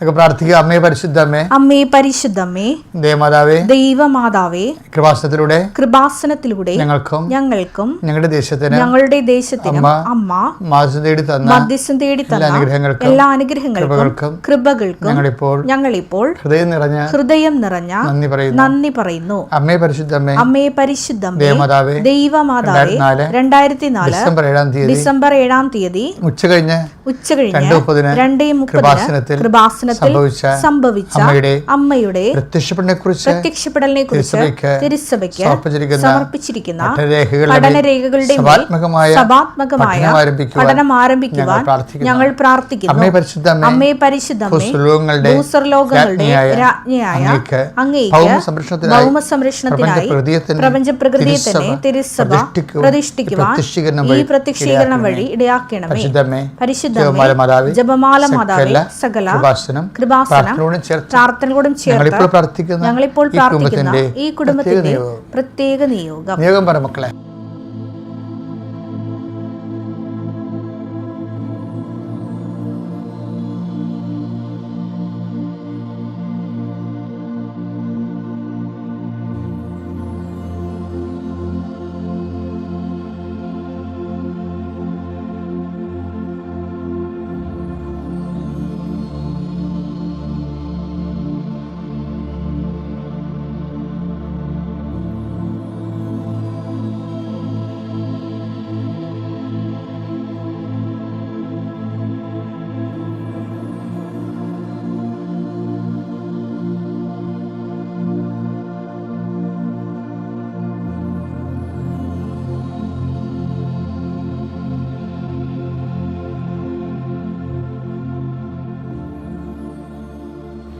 നമുക്ക് പ്രാർത്ഥിക്കുക. അമ്മേ പരിശുദ്ധമ്മേ അമ്മേ പരിശുദ്ധമ്മേ ദേവമാതാവേ ദൈവമാതാവേ കൃപാസനത്തിലൂടെ കൃപാസനത്തിലൂടെ ഞങ്ങൾക്കും ഞങ്ങൾക്കും ഞങ്ങളുടെ ദേശത്തിന് ഞങ്ങളുടെ ദേശത്തിനും അമ്മ മാസം തേടി തന്ന മധ്യസ്ഥം തേടി തന്ന അനുഗ്രഹങ്ങൾക്കും എല്ലാ അനുഗ്രഹങ്ങൾക്കും കൃപകൾക്കും ഞങ്ങളിപ്പോൾ ഞങ്ങളിപ്പോൾ ഹൃദയം നിറഞ്ഞ ഹൃദയം നിറഞ്ഞ നന്ദി പറയുന്നു. നന്ദി പറയുന്നു. അമ്മേ പരിശുദ്ധമ്മേ അമ്മേ പരിശുദ്ധമ്മേ ദേവമാതാവേ ദൈവമാതാവേ രണ്ടായിരത്തി നാല് ഡിസംബർ ഏഴാം തീയതി ഡിസംബർ ഏഴാം തീയതി ഉച്ച കഴിഞ്ഞ് ഉച്ച കഴിഞ്ഞ് രണ്ട് മുപ്പതിന് കൃപാസനത്തിൽ കൃപാസനത്തിൽ സംഭവിച്ച സംഭവിച്ച അമ്മയുടെ പ്രത്യക്ഷപ്പെടലിനെ കുറിച്ച് തിരുസഭയ്ക്ക് സമർപ്പിച്ചിരിക്കുന്ന പഠനരേഖകളുടെ പഠനം ആരംഭിക്കുവാൻ ഞങ്ങൾ പ്രാർത്ഥിക്കുന്നു. അമ്മയെ പരിശുദ്ധങ്ങളുടെ ഭൂസ്വർലോകങ്ങളുടെ രാജ്ഞിയായ അങ്ങേക്ക് ഭൗമ സംരക്ഷണത്തിനായി പ്രപഞ്ച പ്രകൃതിയെ തന്നെ തിരുസഭ പ്രതിഷ്ഠിക്കുവാൻ ഈ പ്രത്യക്ഷീകരണം വഴി ഇടയാക്കണമേ. പരിശുദ്ധ പരിശുദ്ധമേ ജപമാല മാതാവേ സകല സകല കൃപാസനം കൃപാസനം പ്രാർത്ഥനയോടും ചേർത്ത് ഞങ്ങളിപ്പോൾ പ്രാർത്ഥിക്കുന്ന ഈ കുടുംബത്തിന്റെ. പ്രത്യേക നിയോഗം നിയോഗം പറ മക്കളെ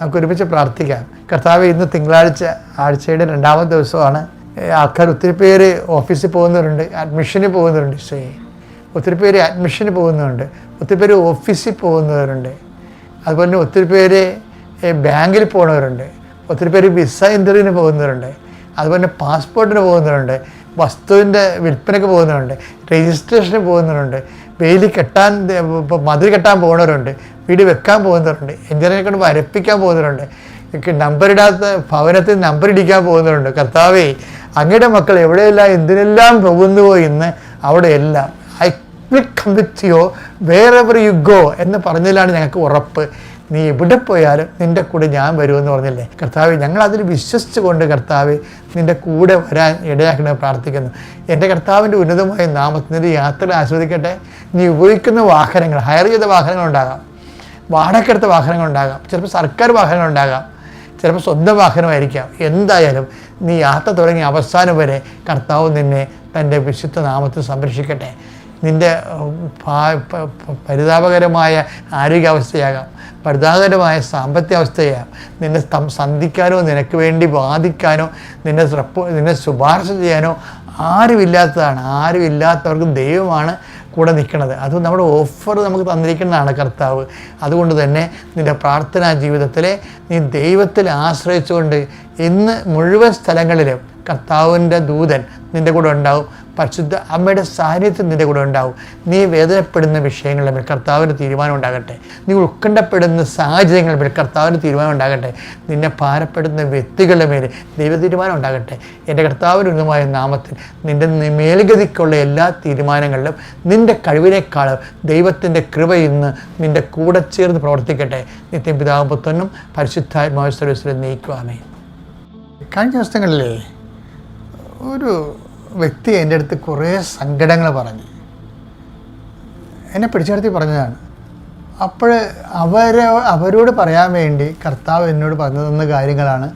നമുക്ക് ഒരുമിച്ച് പ്രാർത്ഥിക്കാം. കർത്താവ് ഇന്ന് തിങ്കളാഴ്ച ആഴ്ചയുടെ രണ്ടാമത്തെ ദിവസമാണ്. ആൾക്കാർ ഒത്തിരി പേര് ഓഫീസിൽ പോകുന്നവരുണ്ട് അഡ്മിഷന് പോകുന്നവരുണ്ട് ഈശോയെ ഒത്തിരി പേര് അഡ്മിഷന് പോകുന്നവരുണ്ട് ഒത്തിരി പേര് ഓഫീസിൽ പോകുന്നവരുണ്ട്. അതുപോലെ തന്നെ ഒത്തിരി പേര് ബാങ്കിൽ പോകുന്നവരുണ്ട് ഒത്തിരി പേര് വിസ ഇന്റർവ്യൂവിന് പോകുന്നവരുണ്ട് അതുപോലെ തന്നെ പാസ്പോർട്ടിന് പോകുന്നവരുണ്ട് വസ്തുവിന്റെ വിൽപ്പനയ്ക്ക് പോകുന്നവരുണ്ട് രജിസ്ട്രേഷന് പോകുന്നവരുണ്ട് വെയിൽ കെട്ടാൻ മതിൽ കെട്ടാൻ പോകുന്നവരുണ്ട് വീട് വെക്കാൻ പോകുന്നവരുണ്ട്. എഞ്ചിനീയറെ കൊണ്ട് വരപ്പിക്കാൻ പോകുന്നവരുണ്ട്. നമ്പറിടാത്ത ഭവനത്തിൽ നമ്പർ ഇടിക്കാൻ പോകുന്നവരുണ്ട്. കർത്താവേ അങ്ങയുടെ മക്കൾ എവിടെയെല്ലാം എന്തിനെല്ലാം പോകുന്നുവോ ഇന്ന് അവിടെയെല്ലാം ഐ വിൽ കം വിത്ത് യോ വേർ എവർ യു ഗോ എന്ന് പറഞ്ഞതിലാണ് ഞങ്ങൾക്ക് ഉറപ്പ്. നീ എവിടെ പോയാലും നിന്റെ കൂടെ ഞാൻ വരുമെന്ന് പറഞ്ഞില്ലേ? കർത്താവ് ഞങ്ങൾ അതിൽ വിശ്വസിച്ചുകൊണ്ട് കർത്താവ് നിന്റെ കൂടെ വരാൻ ഇടയാക്കണമെന്ന് പ്രാർത്ഥിക്കുന്നു. എന്റെ കർത്താവിന്റെ ഉന്നതമായ നാമത്തിന്റെ യാത്ര ആസ്വദിക്കട്ടെ. നീ ഉപയോഗിക്കുന്ന വാഹനങ്ങൾ ഹയർ ചെയ്ത വാഹനങ്ങൾ വാഹനങ്ങളുണ്ടാകാം വാടകയ്ക്കെടുത്ത വാഹനങ്ങളുണ്ടാകാം. ചിലപ്പോൾ സർക്കാർ വാഹനങ്ങൾ വാഹനങ്ങളുണ്ടാകാം. ചിലപ്പോൾ സ്വന്തം വാഹനമായിരിക്കാം. എന്തായാലും നീ യാത്ര തുടങ്ങിയ അവസാനം വരെ കർത്താവ് നിന്നെ തന്റെ വിശുദ്ധ നാമത്തിൽ സംരക്ഷിക്കട്ടെ. നിന്റെ പരിതാപകരമായ ആരോഗ്യാവസ്ഥയാകാം. പരിതാപകരമായ സാമ്പത്തിക അവസ്ഥയാകാം നിന്നെ സന്ധിക്കാനോ നിനക്ക് വേണ്ടി വാദിക്കാനോ നിന്നെ നിന്നെ ശുപാർശ ചെയ്യാനോ ആരുമില്ലാത്തതാണ്. ആരുമില്ലാത്തവർക്ക് ദൈവമാണ് കൂടെ നിൽക്കുന്നത് അത് നമ്മുടെ ഓഫർ നമുക്ക് തന്നിരിക്കുന്നതാണ് കർത്താവ്. അതുകൊണ്ട് തന്നെ നിന്റെ പ്രാർത്ഥനാ ജീവിതത്തിലെ നീ ദൈവത്തിൽ ആശ്രയിച്ചുകൊണ്ട് ഇന്ന് മുഴുവൻ സ്ഥലങ്ങളിലും കർത്താവിന്റെ ദൂതൻ നിന്റെ കൂടെ ഉണ്ടാവും. പരിശുദ്ധ അമ്മയുടെ സാന്നിധ്യം നിന്റെ കൂടെ ഉണ്ടാവും. നീ വേദനപ്പെടുന്ന വിഷയങ്ങളിൽ മേൽ കർത്താവിന് തീരുമാനം ഉണ്ടാകട്ടെ. നീ ഉത്കണ്ഠപ്പെടുന്ന സാഹചര്യങ്ങളിൽ മേൽ കർത്താവിന് തീരുമാനം ഉണ്ടാകട്ടെ. നിന്നെ ഭാരപ്പെടുന്ന വ്യക്തികളുടെ മേൽ ദൈവ തീരുമാനം ഉണ്ടാകട്ടെ. എന്റെ കർത്താവിനുന്നതുമായ നാമത്തിൽ നിന്റെ മേൽഗതിക്കുള്ള എല്ലാ തീരുമാനങ്ങളിലും നിന്റെ കഴിവിനേക്കാളും ദൈവത്തിന്റെ കൃപ ഇന്ന് നിന്റെ കൂടെ ചേർന്ന് പ്രവർത്തിക്കട്ടെ. നിത്യം പിതാവ് പുത്രനും പരിശുദ്ധാത്മാവ് സർവീസിൽ നയിക്കുവാമേ കഴിഞ്ഞ ദിവസങ്ങളിലേ ഒരു വ്യക്തി എന്റെ അടുത്ത് കുറേ സങ്കടങ്ങൾ പറഞ്ഞു. എന്നെ പിടിച്ചെടുത്തി പറഞ്ഞതാണ്. അപ്പോൾ അവരെ അവരോട് പറയാൻ വേണ്ടി കർത്താവ് എന്നോട് പറഞ്ഞു തന്ന കാര്യങ്ങളാണ്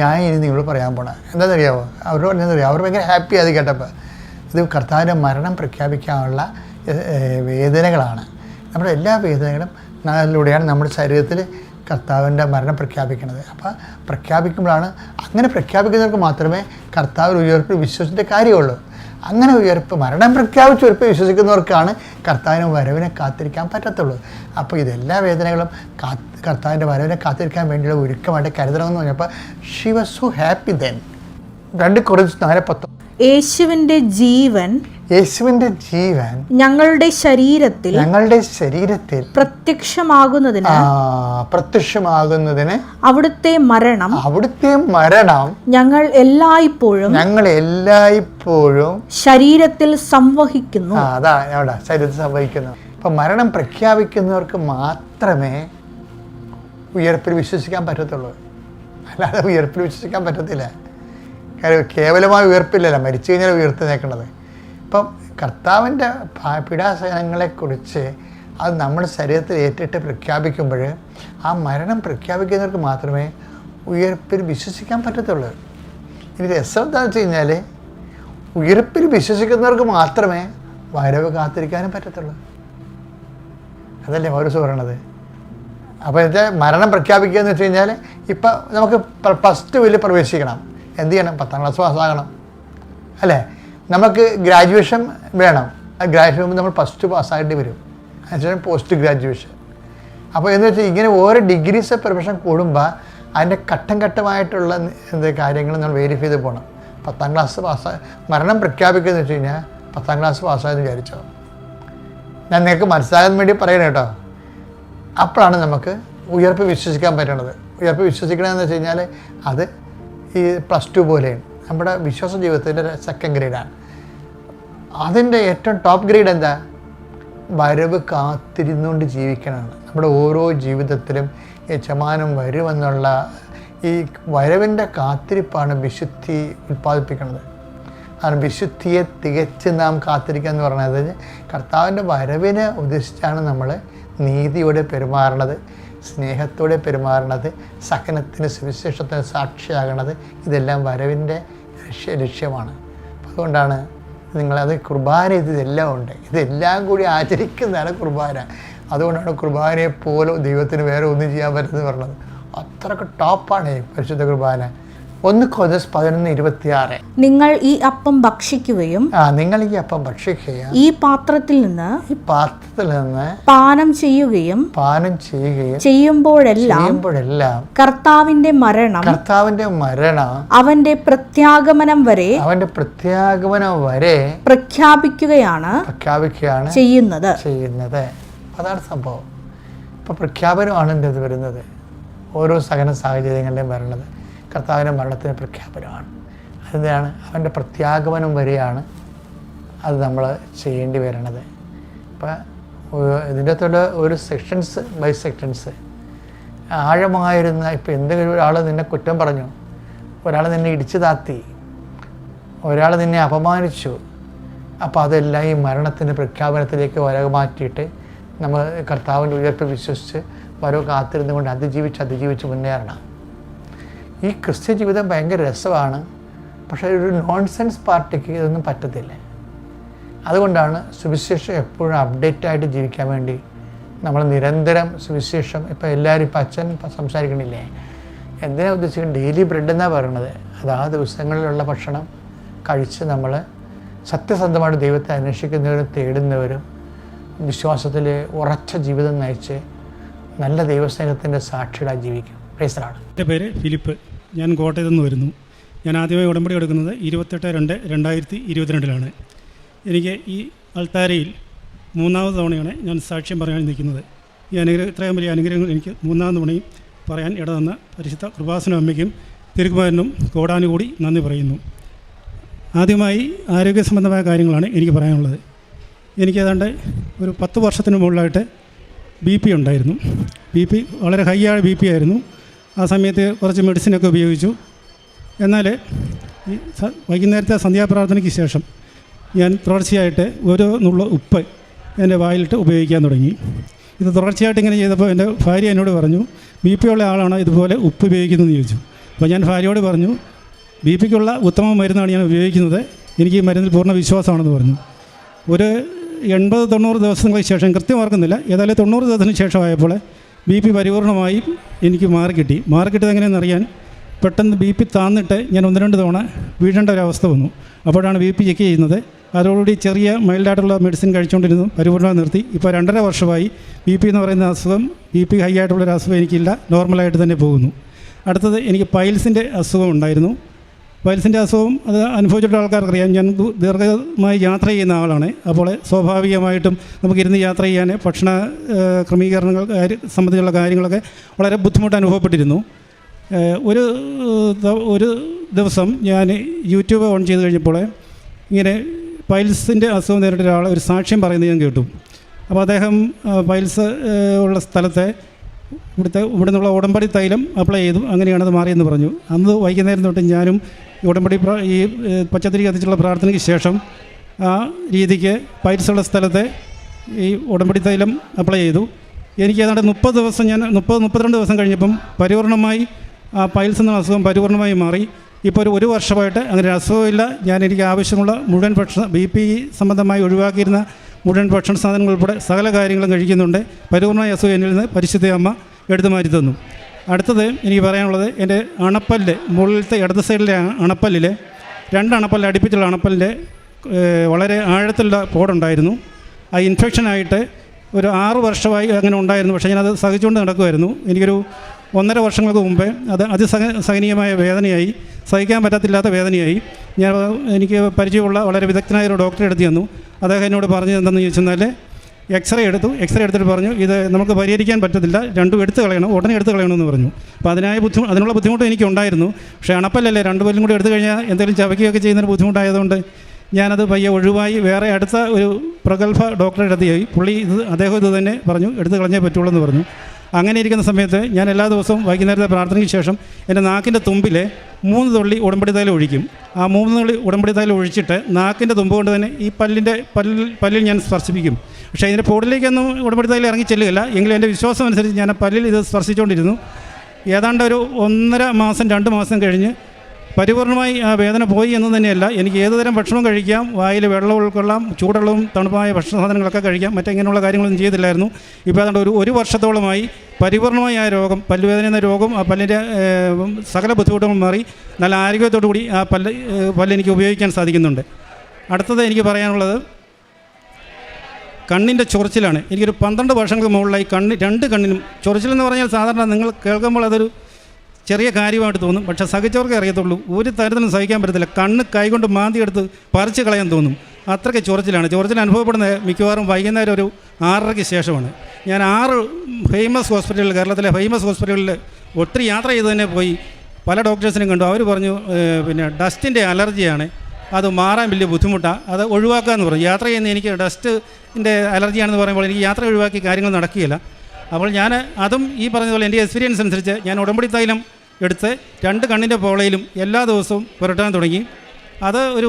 ഞാൻ ഇനി നിങ്ങളോട് പറയാൻ പോണത് എന്താണെന്നറിയാമോ അവരോട് പറഞ്ഞതെന്നറിയാമോ അവർ ഭയങ്കര ഹാപ്പി അത് കേട്ടപ്പോൾ ഇത് കർത്താവിന്റെ മരണം പ്രഖ്യാപിക്കാനുള്ള വേദനകളാണ്. നമ്മുടെ എല്ലാ വേദനകളും അതിലൂടെയാണ് നമ്മുടെ ശരീരത്തിൽ കർത്താവിന്റെ മരണം പ്രഖ്യാപിക്കുന്നത്. അപ്പോൾ പ്രഖ്യാപിക്കുമ്പോഴാണ് അങ്ങനെ പ്രഖ്യാപിക്കുന്നവർക്ക് മാത്രമേ കർത്താവിൽ ഉയർപ്പ് വിശ്വസിന്റെ കാര്യമുള്ളൂ. അങ്ങനെ ഉയർപ്പ് മരണം പ്രഖ്യാപിച്ച് ഉയർപ്പ് വിശ്വസിക്കുന്നവർക്കാണ് കർത്താവിന് വരവിനെ കാത്തിരിക്കാൻ പറ്റത്തുള്ളൂ. അപ്പോൾ ഇതെല്ലാ വേദനകളും കർത്താവിന്റെ വരവിനെ കാത്തിരിക്കാൻ വേണ്ടിയുള്ള ഒരുക്കമായിട്ട് കരുതണമെന്ന് പറഞ്ഞപ്പോൾ she was so happy then രണ്ട് കുറച്ച് നാല് യേശുവിന്റെ ജീവൻ യേശുവിന്റെ ജീവൻ ഞങ്ങളുടെ ശരീരത്തിൽ ഞങ്ങളുടെ ശരീരത്തിൽ പ്രത്യക്ഷമാകുന്നതിന് പ്രത്യക്ഷമാകുന്നതിന് അവിടുത്തെ മരണം അവിടുത്തെ മരണം ഞങ്ങൾ എല്ലായ്പ്പോഴും ഞങ്ങൾ എല്ലായ്പ്പോഴും ശരീരത്തിൽ സംവഹിക്കുന്നു. അതാ അവിടെ ശരീരത്തിൽ സംവഹിക്കുന്നു. അപ്പൊ മരണം പ്രഖ്യാപിക്കുന്നവർക്ക് മാത്രമേ ഉയർപ്പിൽ വിശ്വസിക്കാൻ പറ്റത്തുള്ളൂ. അല്ലാതെ ഉയർപ്പിൽ വിശ്വസിക്കാൻ പറ്റത്തില്ല. കേവലമായ ഉയർപ്പില്ലല്ല മരിച്ചു കഴിഞ്ഞാൽ ഉയർത്തേക്കുന്നത് ഇപ്പം കർത്താവിന്റെ പീഡാസനങ്ങളെക്കുറിച്ച് അത് നമ്മുടെ ശരീരത്തിൽ ഏറ്റിട്ട് പ്രഖ്യാപിക്കുമ്പോൾ ആ മരണം പ്രഖ്യാപിക്കുന്നവർക്ക് മാത്രമേ ഉയർപ്പിൽ വിശ്വസിക്കാൻ പറ്റത്തുള്ളൂ. ഇനി രസം എന്താണെന്ന് വെച്ച് കഴിഞ്ഞാൽ ഉയർപ്പിൽ വിശ്വസിക്കുന്നവർക്ക് മാത്രമേ വരവ് കാത്തിരിക്കാനും പറ്റത്തുള്ളൂ. അതല്ലേ പൗരസ് പറയണത്? അപ്പോൾ ഇത് മരണം പ്രഖ്യാപിക്കുക എന്ന് വെച്ച് കഴിഞ്ഞാൽ ഇപ്പം നമുക്ക് പ്ലസ് ടുവിൽ പ്രവേശിക്കണം. എന്ത് ചെയ്യണം? പത്താം ക്ലാസ് പാസ്സാകണം. അല്ലേ? നമുക്ക് ഗ്രാജുവേഷൻ വേണം. ഗ്രാജുവേഷൻ നമ്മൾ ഫസ്റ്റ് ടു പാസ്സായിട്ട് വരും. അതിനുശേഷം പോസ്റ്റ് ഗ്രാജുവേഷൻ അപ്പോൾ എന്ന് വെച്ചാൽ ഇങ്ങനെ ഓരോ ഡിഗ്രീസ് പ്രൊഫഷൻ കൂടുമ്പോൾ അതിന്റെ ഘട്ടം ഘട്ടമായിട്ടുള്ള എന്ത് കാര്യങ്ങൾ നമ്മൾ വെരിഫൈ ചെയ്ത് പോകണം പത്താം ക്ലാസ് പാസ്സായി മരണം പ്രഖ്യാപിക്കുന്നത് വെച്ച് കഴിഞ്ഞാൽ പത്താം ക്ലാസ് പാസ്സായെന്ന് വിചാരിച്ചോ. ഞാൻ നിങ്ങൾക്ക് മനസ്സിലാകാൻ വേണ്ടി പറയണ കേട്ടോ. അപ്പോഴാണ് നമുക്ക് ഉയർപ്പ് വിശ്വസിക്കാൻ പറ്റണത്. ഉയർപ്പ് വിശ്വസിക്കണമെന്ന് വെച്ച് കഴിഞ്ഞാൽ അത് ഈ പ്ലസ് ടു പോലെയാണ് നമ്മുടെ വിശ്വാസ ജീവിതത്തിന്റെ സെക്കൻഡ് ഗ്രേഡാണ് അതിന്റെ ഏറ്റവും ടോപ്പ് ഗ്രേഡ് എന്താ? വരവ് കാത്തിരുന്നുകൊണ്ട് ജീവിക്കണമാണ് നമ്മുടെ ഓരോ ജീവിതത്തിലും യജമാനം വരുമെന്നുള്ള ഈ വരവിന്റെ കാത്തിരിപ്പാണ് വിശുദ്ധി ഉൽപ്പാദിപ്പിക്കുന്നത് കാരണം വിശുദ്ധിയെ തികച്ച് നാം കാത്തിരിക്കുക എന്ന് പറയുന്നത് കർത്താവിന്റെ വരവിനെ ഉദ്ദേശിച്ചാണ് നമ്മൾ നീതിയോടെ പെരുമാറണത്. സ്നേഹത്തോടെ പെരുമാറണത് സഹനത്തിന് സുവിശേഷത്തിന് സാക്ഷിയാകണത് ഇതെല്ലാം വരവിന്റെ ലക്ഷ്യ ലക്ഷ്യമാണ്. അതുകൊണ്ടാണ് നിങ്ങളത് കുർബാന ഇതെല്ലാം ഉണ്ട്. ഇതെല്ലാം കൂടി ആചരിക്കുന്നതാണ് കുർബാന. അതുകൊണ്ടാണ് കുർബാനയെ പോലും ദൈവത്തിന് വേറെ ഒന്നും ചെയ്യാൻ പറ്റുന്നത് പറഞ്ഞത്. അത്രയ്ക്ക് ടോപ്പാണ് പരിശുദ്ധ കുർബാന. ഒന്ന് കൊതസ് പതിനൊന്ന് ഇരുപത്തിയാറ്. നിങ്ങൾ ഈ അപ്പം ഭക്ഷിക്കുകയും ആ നിങ്ങൾ ഈ അപ്പം ഭക്ഷിക്കുകയും ഈ പാത്രത്തിൽ നിന്ന് ഈ പാത്രത്തിൽ നിന്ന് പാനം ചെയ്യുകയും പാനം ചെയ്യുകയും ചെയ്യുമ്പോഴെല്ലാം ചെയ്യുമ്പോഴെല്ലാം കർത്താവിന്റെ മരണം കർത്താവിന്റെ മരണം അവന്റെ പ്രത്യാഗമനം വരെ അവന്റെ പ്രത്യാഗമനം വരെ പ്രഖ്യാപിക്കുകയാണ് പ്രഖ്യാപിക്കുകയാണ് ചെയ്യുന്നത്. ചെയ്യുന്നത്. അതാണ് സംഭവം. ഇപ്പൊ പ്രഖ്യാപനമാണ് എന്തത് വരുന്നത് ഓരോ സഹന സാഹചര്യങ്ങളിലും വരണത് കർത്താവിന്റെ മരണത്തിന് പ്രഖ്യാപനമാണ്. അതിനാണ് അവന്റെ പ്രത്യാഗമനം വരെയാണ് അത് നമ്മൾ ചെയ്യേണ്ടി വരണത്. ഇപ്പം ഇതിന്റെ അകത്തുള്ള ഒരു സെക്ഷൻസ് ബൈ സെക്ഷൻസ് ആഴമായിരുന്ന ഇപ്പം എന്തെങ്കിലും ഒരാൾ നിന്നെ കുറ്റം പറഞ്ഞു ഒരാൾ നിന്നെ ഇടിച്ചു താത്തി ഒരാൾ നിന്നെ അപമാനിച്ചു അപ്പോൾ അതെല്ലാം ഈ മരണത്തിന്റെ പ്രഖ്യാപനത്തിലേക്ക് വരവ് മാറ്റിയിട്ട് നമ്മൾ കർത്താവിന്റെ ഉയർപ്പ് വിശ്വസിച്ച് വരവ് കാത്തിരുന്നുകൊണ്ട് അതിജീവിച്ച് അതിജീവിച്ച് മുന്നേറണം. ഈ ക്രിസ്ത്യ ജീവിതം ഭയങ്കര രസമാണ്. പക്ഷേ ഒരു നോൺസെൻസ് പാർട്ടിക്ക് ഇതൊന്നും പറ്റത്തില്ല. അതുകൊണ്ടാണ് സുവിശേഷം എപ്പോഴും അപ്ഡേറ്റ് ആയിട്ട് ജീവിക്കാൻ വേണ്ടി നമ്മൾ നിരന്തരം സുവിശേഷം ഇപ്പോൾ എല്ലാവരും ഇപ്പം അച്ഛൻ സംസാരിക്കണില്ലേ? എന്തിനാ ഉദ്ദേശിക്കുന്നത്? ഡെയിലി ബ്രെഡ് എന്നാണ് പറയണത്? അത് ആ ദിവസങ്ങളിലുള്ള ഭക്ഷണം കഴിച്ച് നമ്മൾ സത്യസന്ധമായിട്ട് ദൈവത്തെ അന്വേഷിക്കുന്നവരും തേടുന്നവരും വിശ്വാസത്തിൽ ഉറച്ച ജീവിതം നയിച്ച് നല്ല ദൈവസ്നേഹത്തിന്റെ സാക്ഷികളായി ജീവിക്കും. പേര് ഫിലിപ്പ്. ഞാൻ കോട്ടയത്തു നിന്ന് വരുന്നു. ഞാൻ ആദ്യമായി ഉടമ്പടി എടുക്കുന്നത് ഇരുപത്തെട്ട് രണ്ട് രണ്ടായിരത്തി ഇരുപത്തിരണ്ടിലാണ്. എനിക്ക് ഈ അൾത്താരയിൽ മൂന്നാമത് തവണയാണ് ഞാൻ സാക്ഷ്യം പറയാൻ നിൽക്കുന്നത്. ഈ അനുഗ്രഹം ഇത്രയും വലിയ അനുഗ്രഹങ്ങൾ എനിക്ക് മൂന്നാം തവണയും പറയാൻ ഇടതന്ന പരിശുദ്ധ കൃപാസന അമ്മയ്ക്കും തിരുക്കുമാരനും കോടാനുകൂടി നന്ദി പറയുന്നു. ആദ്യമായി ആരോഗ്യ സംബന്ധമായ കാര്യങ്ങളാണ് എനിക്ക് പറയാനുള്ളത്. എനിക്ക് ഏതാണ്ട് ഒരു പത്ത് വർഷത്തിന് മുകളിലായിട്ട് ബി പി ഉണ്ടായിരുന്നു. ബി പി വളരെ ഹൈ ആയ ബി പി ആയിരുന്നു. ആ സമയത്ത് കുറച്ച് മെഡിസിനൊക്കെ ഉപയോഗിച്ചു. എന്നാൽ ഈ വൈകുന്നേരത്തെ സന്ധ്യാപ്രാർത്ഥനയ്ക്ക് ശേഷം ഞാൻ തുടർച്ചയായിട്ട് ഓരോ നുള്ള ഉപ്പ് എന്റെ വായിലിട്ട് ഉപയോഗിക്കാൻ തുടങ്ങി. ഇത് തുടർച്ചയായിട്ട് ഇങ്ങനെ ചെയ്തപ്പോൾ എന്റെ ഭാര്യ എന്നോട് പറഞ്ഞു ബി പി ഉള്ള ആളാണ് ഇതുപോലെ ഉപ്പ് ഉപയോഗിക്കുന്നതെന്ന് ചോദിച്ചു. അപ്പോൾ ഞാൻ ഭാര്യയോട് പറഞ്ഞു ബി പിക്കുള്ള ഉത്തമ മരുന്നാണ് ഞാൻ ഉപയോഗിക്കുന്നത്. എനിക്ക് ഈ മരുന്നിൽ പൂർണ വിശ്വാസമാണെന്ന് പറഞ്ഞു. ഒരു എൺപത് തൊണ്ണൂറ് ദിവസങ്ങൾക്ക് ശേഷം കൃത്യം ഓർക്കുന്നില്ല ഏതായാലും തൊണ്ണൂറ് ദിവസത്തിന് ശേഷമായപ്പോൾ ബി പി പരിപൂർണമായി എനിക്ക് മാറിക്കിട്ടി മാറിക്കിട്ടിയത് എങ്ങനെയെന്ന് അറിയാൻ പെട്ടെന്ന് ബി പി താന്നിട്ട് ഞാൻ ഒന്ന് രണ്ട് തവണ വീഴേണ്ട ഒരവസ്ഥ വന്നു. അപ്പോഴാണ് ബി പി ചെക്ക് ചെയ്യുന്നത്. അതോടുകൂടി ചെറിയ മൈൽഡായിട്ടുള്ള മെഡിസിൻ കഴിച്ചുകൊണ്ടിരുന്നു. പരിപൂർണമായി നിർത്തി. ഇപ്പോൾ രണ്ടര വർഷമായി ബി പി എന്ന് പറയുന്ന അസുഖം ബി പി ഹൈ ആയിട്ടുള്ളൊരു അസുഖം എനിക്കില്ല. നോർമലായിട്ട് തന്നെ പോകുന്നു. അടുത്തത് എനിക്ക് പൈൽസിന്റെ അസുഖം ഉണ്ടായിരുന്നു. പൈൽസിന്റെ അസുഖം അത് അനുഭവിച്ചിട്ടുള്ള ആൾക്കാർക്കറിയാം. ഞാൻ ദീർഘമായി യാത്ര ചെയ്യുന്ന ആളാണ്. അപ്പോൾ സ്വാഭാവികമായിട്ടും നമുക്കിരുന്ന് യാത്ര ചെയ്യാൻ ഭക്ഷണ ക്രമീകരണങ്ങൾ സംബന്ധിച്ചുള്ള കാര്യങ്ങളൊക്കെ വളരെ ബുദ്ധിമുട്ട് അനുഭവപ്പെട്ടിരുന്നു. ഒരു ഒരു ദിവസം ഞാൻ യൂട്യൂബ് ഓൺ ചെയ്ത് കഴിഞ്ഞപ്പോൾ ഇങ്ങനെ പൈൽസിന്റെ അസുഖം നേരിട്ട ഒരാൾ ഒരു സാക്ഷ്യം പറയുന്നത് ഞാൻ കേട്ടു. അപ്പോൾ അദ്ദേഹം പൈൽസ് ഉള്ള സ്ഥലത്തെ ഇവിടുത്തെ ഇവിടെ നിന്നുള്ള ഉടമ്പടി തൈലം അപ്ലൈ ചെയ്തു. അങ്ങനെയാണ് അത് മാറിയെന്ന് പറഞ്ഞു. അന്ന് വൈകുന്നേരം തൊട്ട് ഞാനും ഉടമ്പടി ഈ പച്ചത്തിരി കത്തിച്ചുള്ള പ്രാർത്ഥനയ്ക്ക് ശേഷം ആ രീതിക്ക് പൈറ്റ്സുള്ള സ്ഥലത്തെ ഈ ഉടമ്പടി തൈലം അപ്ലൈ ചെയ്തു. എനിക്ക് ഏതാണ്ട് മുപ്പത് ദിവസം ഞാൻ മുപ്പത് മുപ്പത്തിരണ്ട് ദിവസം കഴിഞ്ഞപ്പം പരിപൂർണമായി ആ പൈൽസ് എന്ന അസുഖം പരിപൂർണമായി മാറി. ഇപ്പോൾ ഒരു ഒരു വർഷമായിട്ട് അങ്ങനെ അസുഖമില്ല ഞാൻ എനിക്ക് ആവശ്യമുള്ള മുഴുവൻ ഭക്ഷണ ബി പി സംബന്ധമായി ഒഴിവാക്കിയിരുന്ന മുഴുവൻ ഭക്ഷണ സാധനങ്ങൾ ഉൾപ്പെടെ സകല കാര്യങ്ങളും കഴിക്കുന്നുണ്ട്. പരിപൂർണമായ അസുഖം എന്നിൽ നിന്ന് പരിശുദ്ധ അമ്മ എടുത്തു മാറ്റി തന്നു. അടുത്തത് എനിക്ക് പറയാനുള്ളത് എന്റെ അണപ്പല്ല് മുകളിലത്തെ ഇടത് സൈഡിലെ അണപ്പല്ലിൽ രണ്ട് അണപ്പല്ല് അടുപ്പിച്ചുള്ള അണപ്പല്ലിന്റെ വളരെ ആഴത്തിലുള്ള പോടുണ്ടായിരുന്നു ആ ഇൻഫെക്ഷനായിട്ട് ഒരു ആറ് വർഷമായി അങ്ങനെ ഉണ്ടായിരുന്നു. പക്ഷേ ഞാനത് സഹിച്ചുകൊണ്ട് നടക്കുമായിരുന്നു. എനിക്കൊരു ഒന്നര വർഷങ്ങൾക്ക് മുമ്പേ അത് അതിസഹ സഹനീയമായ വേദനയായി സഹിക്കാൻ പറ്റത്തില്ലാത്ത വേദനയായി. ഞാൻ എനിക്ക് പരിചയമുള്ള വളരെ വിദഗ്ധനായ ഒരു ഡോക്ടറെ എടുത്തു തന്നു അദ്ദേഹം എന്നോട് പറഞ്ഞു എന്തെന്ന് ചോദിച്ചെന്നാൽ എക്സ്റേ എടുത്തു. എക്സ്റേ എടുത്തിട്ട് പറഞ്ഞു ഇത് നമുക്ക് പരിഹരിക്കാൻ പറ്റത്തില്ല. രണ്ടും എടുത്ത് കളയണം. ഉടനെ എടുത്ത് കളയണമെന്ന് പറഞ്ഞു. അപ്പോൾ അതിനായ ബുദ്ധിമുട്ട് അതിനുള്ള ബുദ്ധിമുട്ട് എനിക്കുണ്ടായിരുന്നു. പക്ഷേ അണപ്പല്ലല്ലേ രണ്ട് പല്ലും കൂടി എടുത്തു കഴിഞ്ഞാൽ എന്തെങ്കിലും ചവയ്ക്കുകയൊക്കെ ചെയ്യുന്നൊരു ബുദ്ധിമുട്ടായതുകൊണ്ട് ഞാനത് പയ്യെ ഒഴിവായി വേറെ അടുത്ത ഒരു പ്രഗത്ഭ ഡോക്ടറെ അടുത്ത് പോയി. പുള്ളി ഇത് അദ്ദേഹം ഇത് തന്നെ പറഞ്ഞു എടുത്ത് കളഞ്ഞേ പറ്റുള്ളൂ എന്ന് പറഞ്ഞു. അങ്ങനെ ഇരിക്കുന്ന സമയത്ത് ഞാൻ എല്ലാ ദിവസവും വൈകുന്നേരത്തെ പ്രാർത്ഥനയ്ക്ക് ശേഷം എന്റെ നാക്കിന്റെ തുമ്പിലെ മൂന്ന് തുള്ളി ഉടമ്പടി തൈലം ഒഴിക്കും. ആ മൂന്ന് തുള്ളി ഉടമ്പടി തൈലം ഒഴിച്ചിട്ട് നാക്കിന്റെ തുമ്പ് കൊണ്ട് തന്നെ ഈ പല്ലിന്റെ പല്ലിൽ പല്ലിൽ ഞാൻ സ്പർശിപ്പിക്കും. പക്ഷേ ഇതിന്റെ പൊടിലേക്കൊന്നും ഉടമ്പടി ഇറങ്ങി ചെല്ലുകയില്ല. എങ്കിലും എന്റെ വിശ്വാസം അനുസരിച്ച് ഞാൻ പല്ലിൽ ഇത് സ്പർശിച്ചുകൊണ്ടിരുന്നു. ഏതാണ്ട് ഒരു ഒന്നര മാസം രണ്ട് മാസം കഴിഞ്ഞ് പരിപൂർണമായി ആ വേദന പോയി എന്ന് തന്നെയല്ല. എനിക്ക് ഏതുതരം ഭക്ഷണവും കഴിക്കാം. വായിൽ വെള്ളം ഉൾക്കൊള്ളാം. ചൂടുള്ളതും തണുപ്പായ ഭക്ഷണ സാധനങ്ങളൊക്കെ കഴിക്കാം. മറ്റെങ്ങനെയുള്ള കാര്യങ്ങളൊന്നും ചെയ്തില്ലായിരുന്നു. ഇപ്പോൾ അതുകൊണ്ട് ഒരു ഒരു വർഷത്തോളമായി പരിപൂർണമായി ആ രോഗം പല്ലുവേദന എന്ന രോഗം ആ പല്ലിന്റെ സകല ബുദ്ധിമുട്ടുകളും മാറി നല്ല ആരോഗ്യത്തോടു കൂടി ആ പല്ല് പല്ല് എനിക്ക് ഉപയോഗിക്കാൻ സാധിക്കുന്നുണ്ട്. അടുത്തത് എനിക്ക് പറയാനുള്ളത് കണ്ണിന്റെ ചൊറിച്ചിലാണ്. എനിക്കൊരു പന്ത്രണ്ട് വർഷങ്ങൾക്ക് മുകളിലായി കണ്ണ് രണ്ട് കണ്ണിനും ചൊറിച്ചിലെന്ന് പറഞ്ഞാൽ സാധാരണ നിങ്ങൾ കേൾക്കുമ്പോൾ അതൊരു ചെറിയ കാര്യമായിട്ട് തോന്നും. പക്ഷേ സഹിച്ചവർക്കേ അറിയത്തുള്ളൂ. ഒരു തരത്തിലും സഹിക്കാൻ പറ്റത്തില്ല. കണ്ണ് കൈകൊണ്ട് മാന്തിയെടുത്ത് പറിച്ച് കളയാൻ തോന്നും. അത്രയ്ക്ക് ചൊറിച്ചിലാണ്. ചൊറിച്ചിൽ അനുഭവപ്പെടുന്ന മിക്കവാറും വൈകുന്നേരം ഒരു ആറരയ്ക്ക് ശേഷമാണ്. ഞാൻ ആറ് ഫേമസ് ഹോസ്പിറ്റലുകൾ കേരളത്തിലെ ഫേമസ് ഹോസ്പിറ്റലുകളിൽ ഒത്തിരി യാത്ര ചെയ്ത് തന്നെ പോയി പല ഡോക്ടേഴ്സിനും കണ്ടു. അവർ പറഞ്ഞു പിന്നെ ഡസ്റ്റിന്റെ അലർജിയാണ്. അത് മാറാൻ വലിയ ബുദ്ധിമുട്ടാണ് അത് ഒഴിവാക്കുക എന്ന് പറഞ്ഞു യാത്ര ചെയ്യുന്ന എനിക്ക് ഡസ്റ്റിന്റെ അലർജിയാണെന്ന് പറയുമ്പോൾ എനിക്ക് യാത്ര ഒഴിവാക്കി കാര്യങ്ങൾ നടക്കുകയില്ല. അപ്പോൾ ഞാൻ അതും ഈ പറഞ്ഞതുപോലെ പോലെ എന്റെ എക്സ്പീരിയൻസ് അനുസരിച്ച് ഞാൻ ഉടമ്പടി തൈലം എടുത്ത് രണ്ട് കണ്ണിന്റെ പോളയിലും എല്ലാ ദിവസവും പുരട്ടാൻ തുടങ്ങി. അത് ഒരു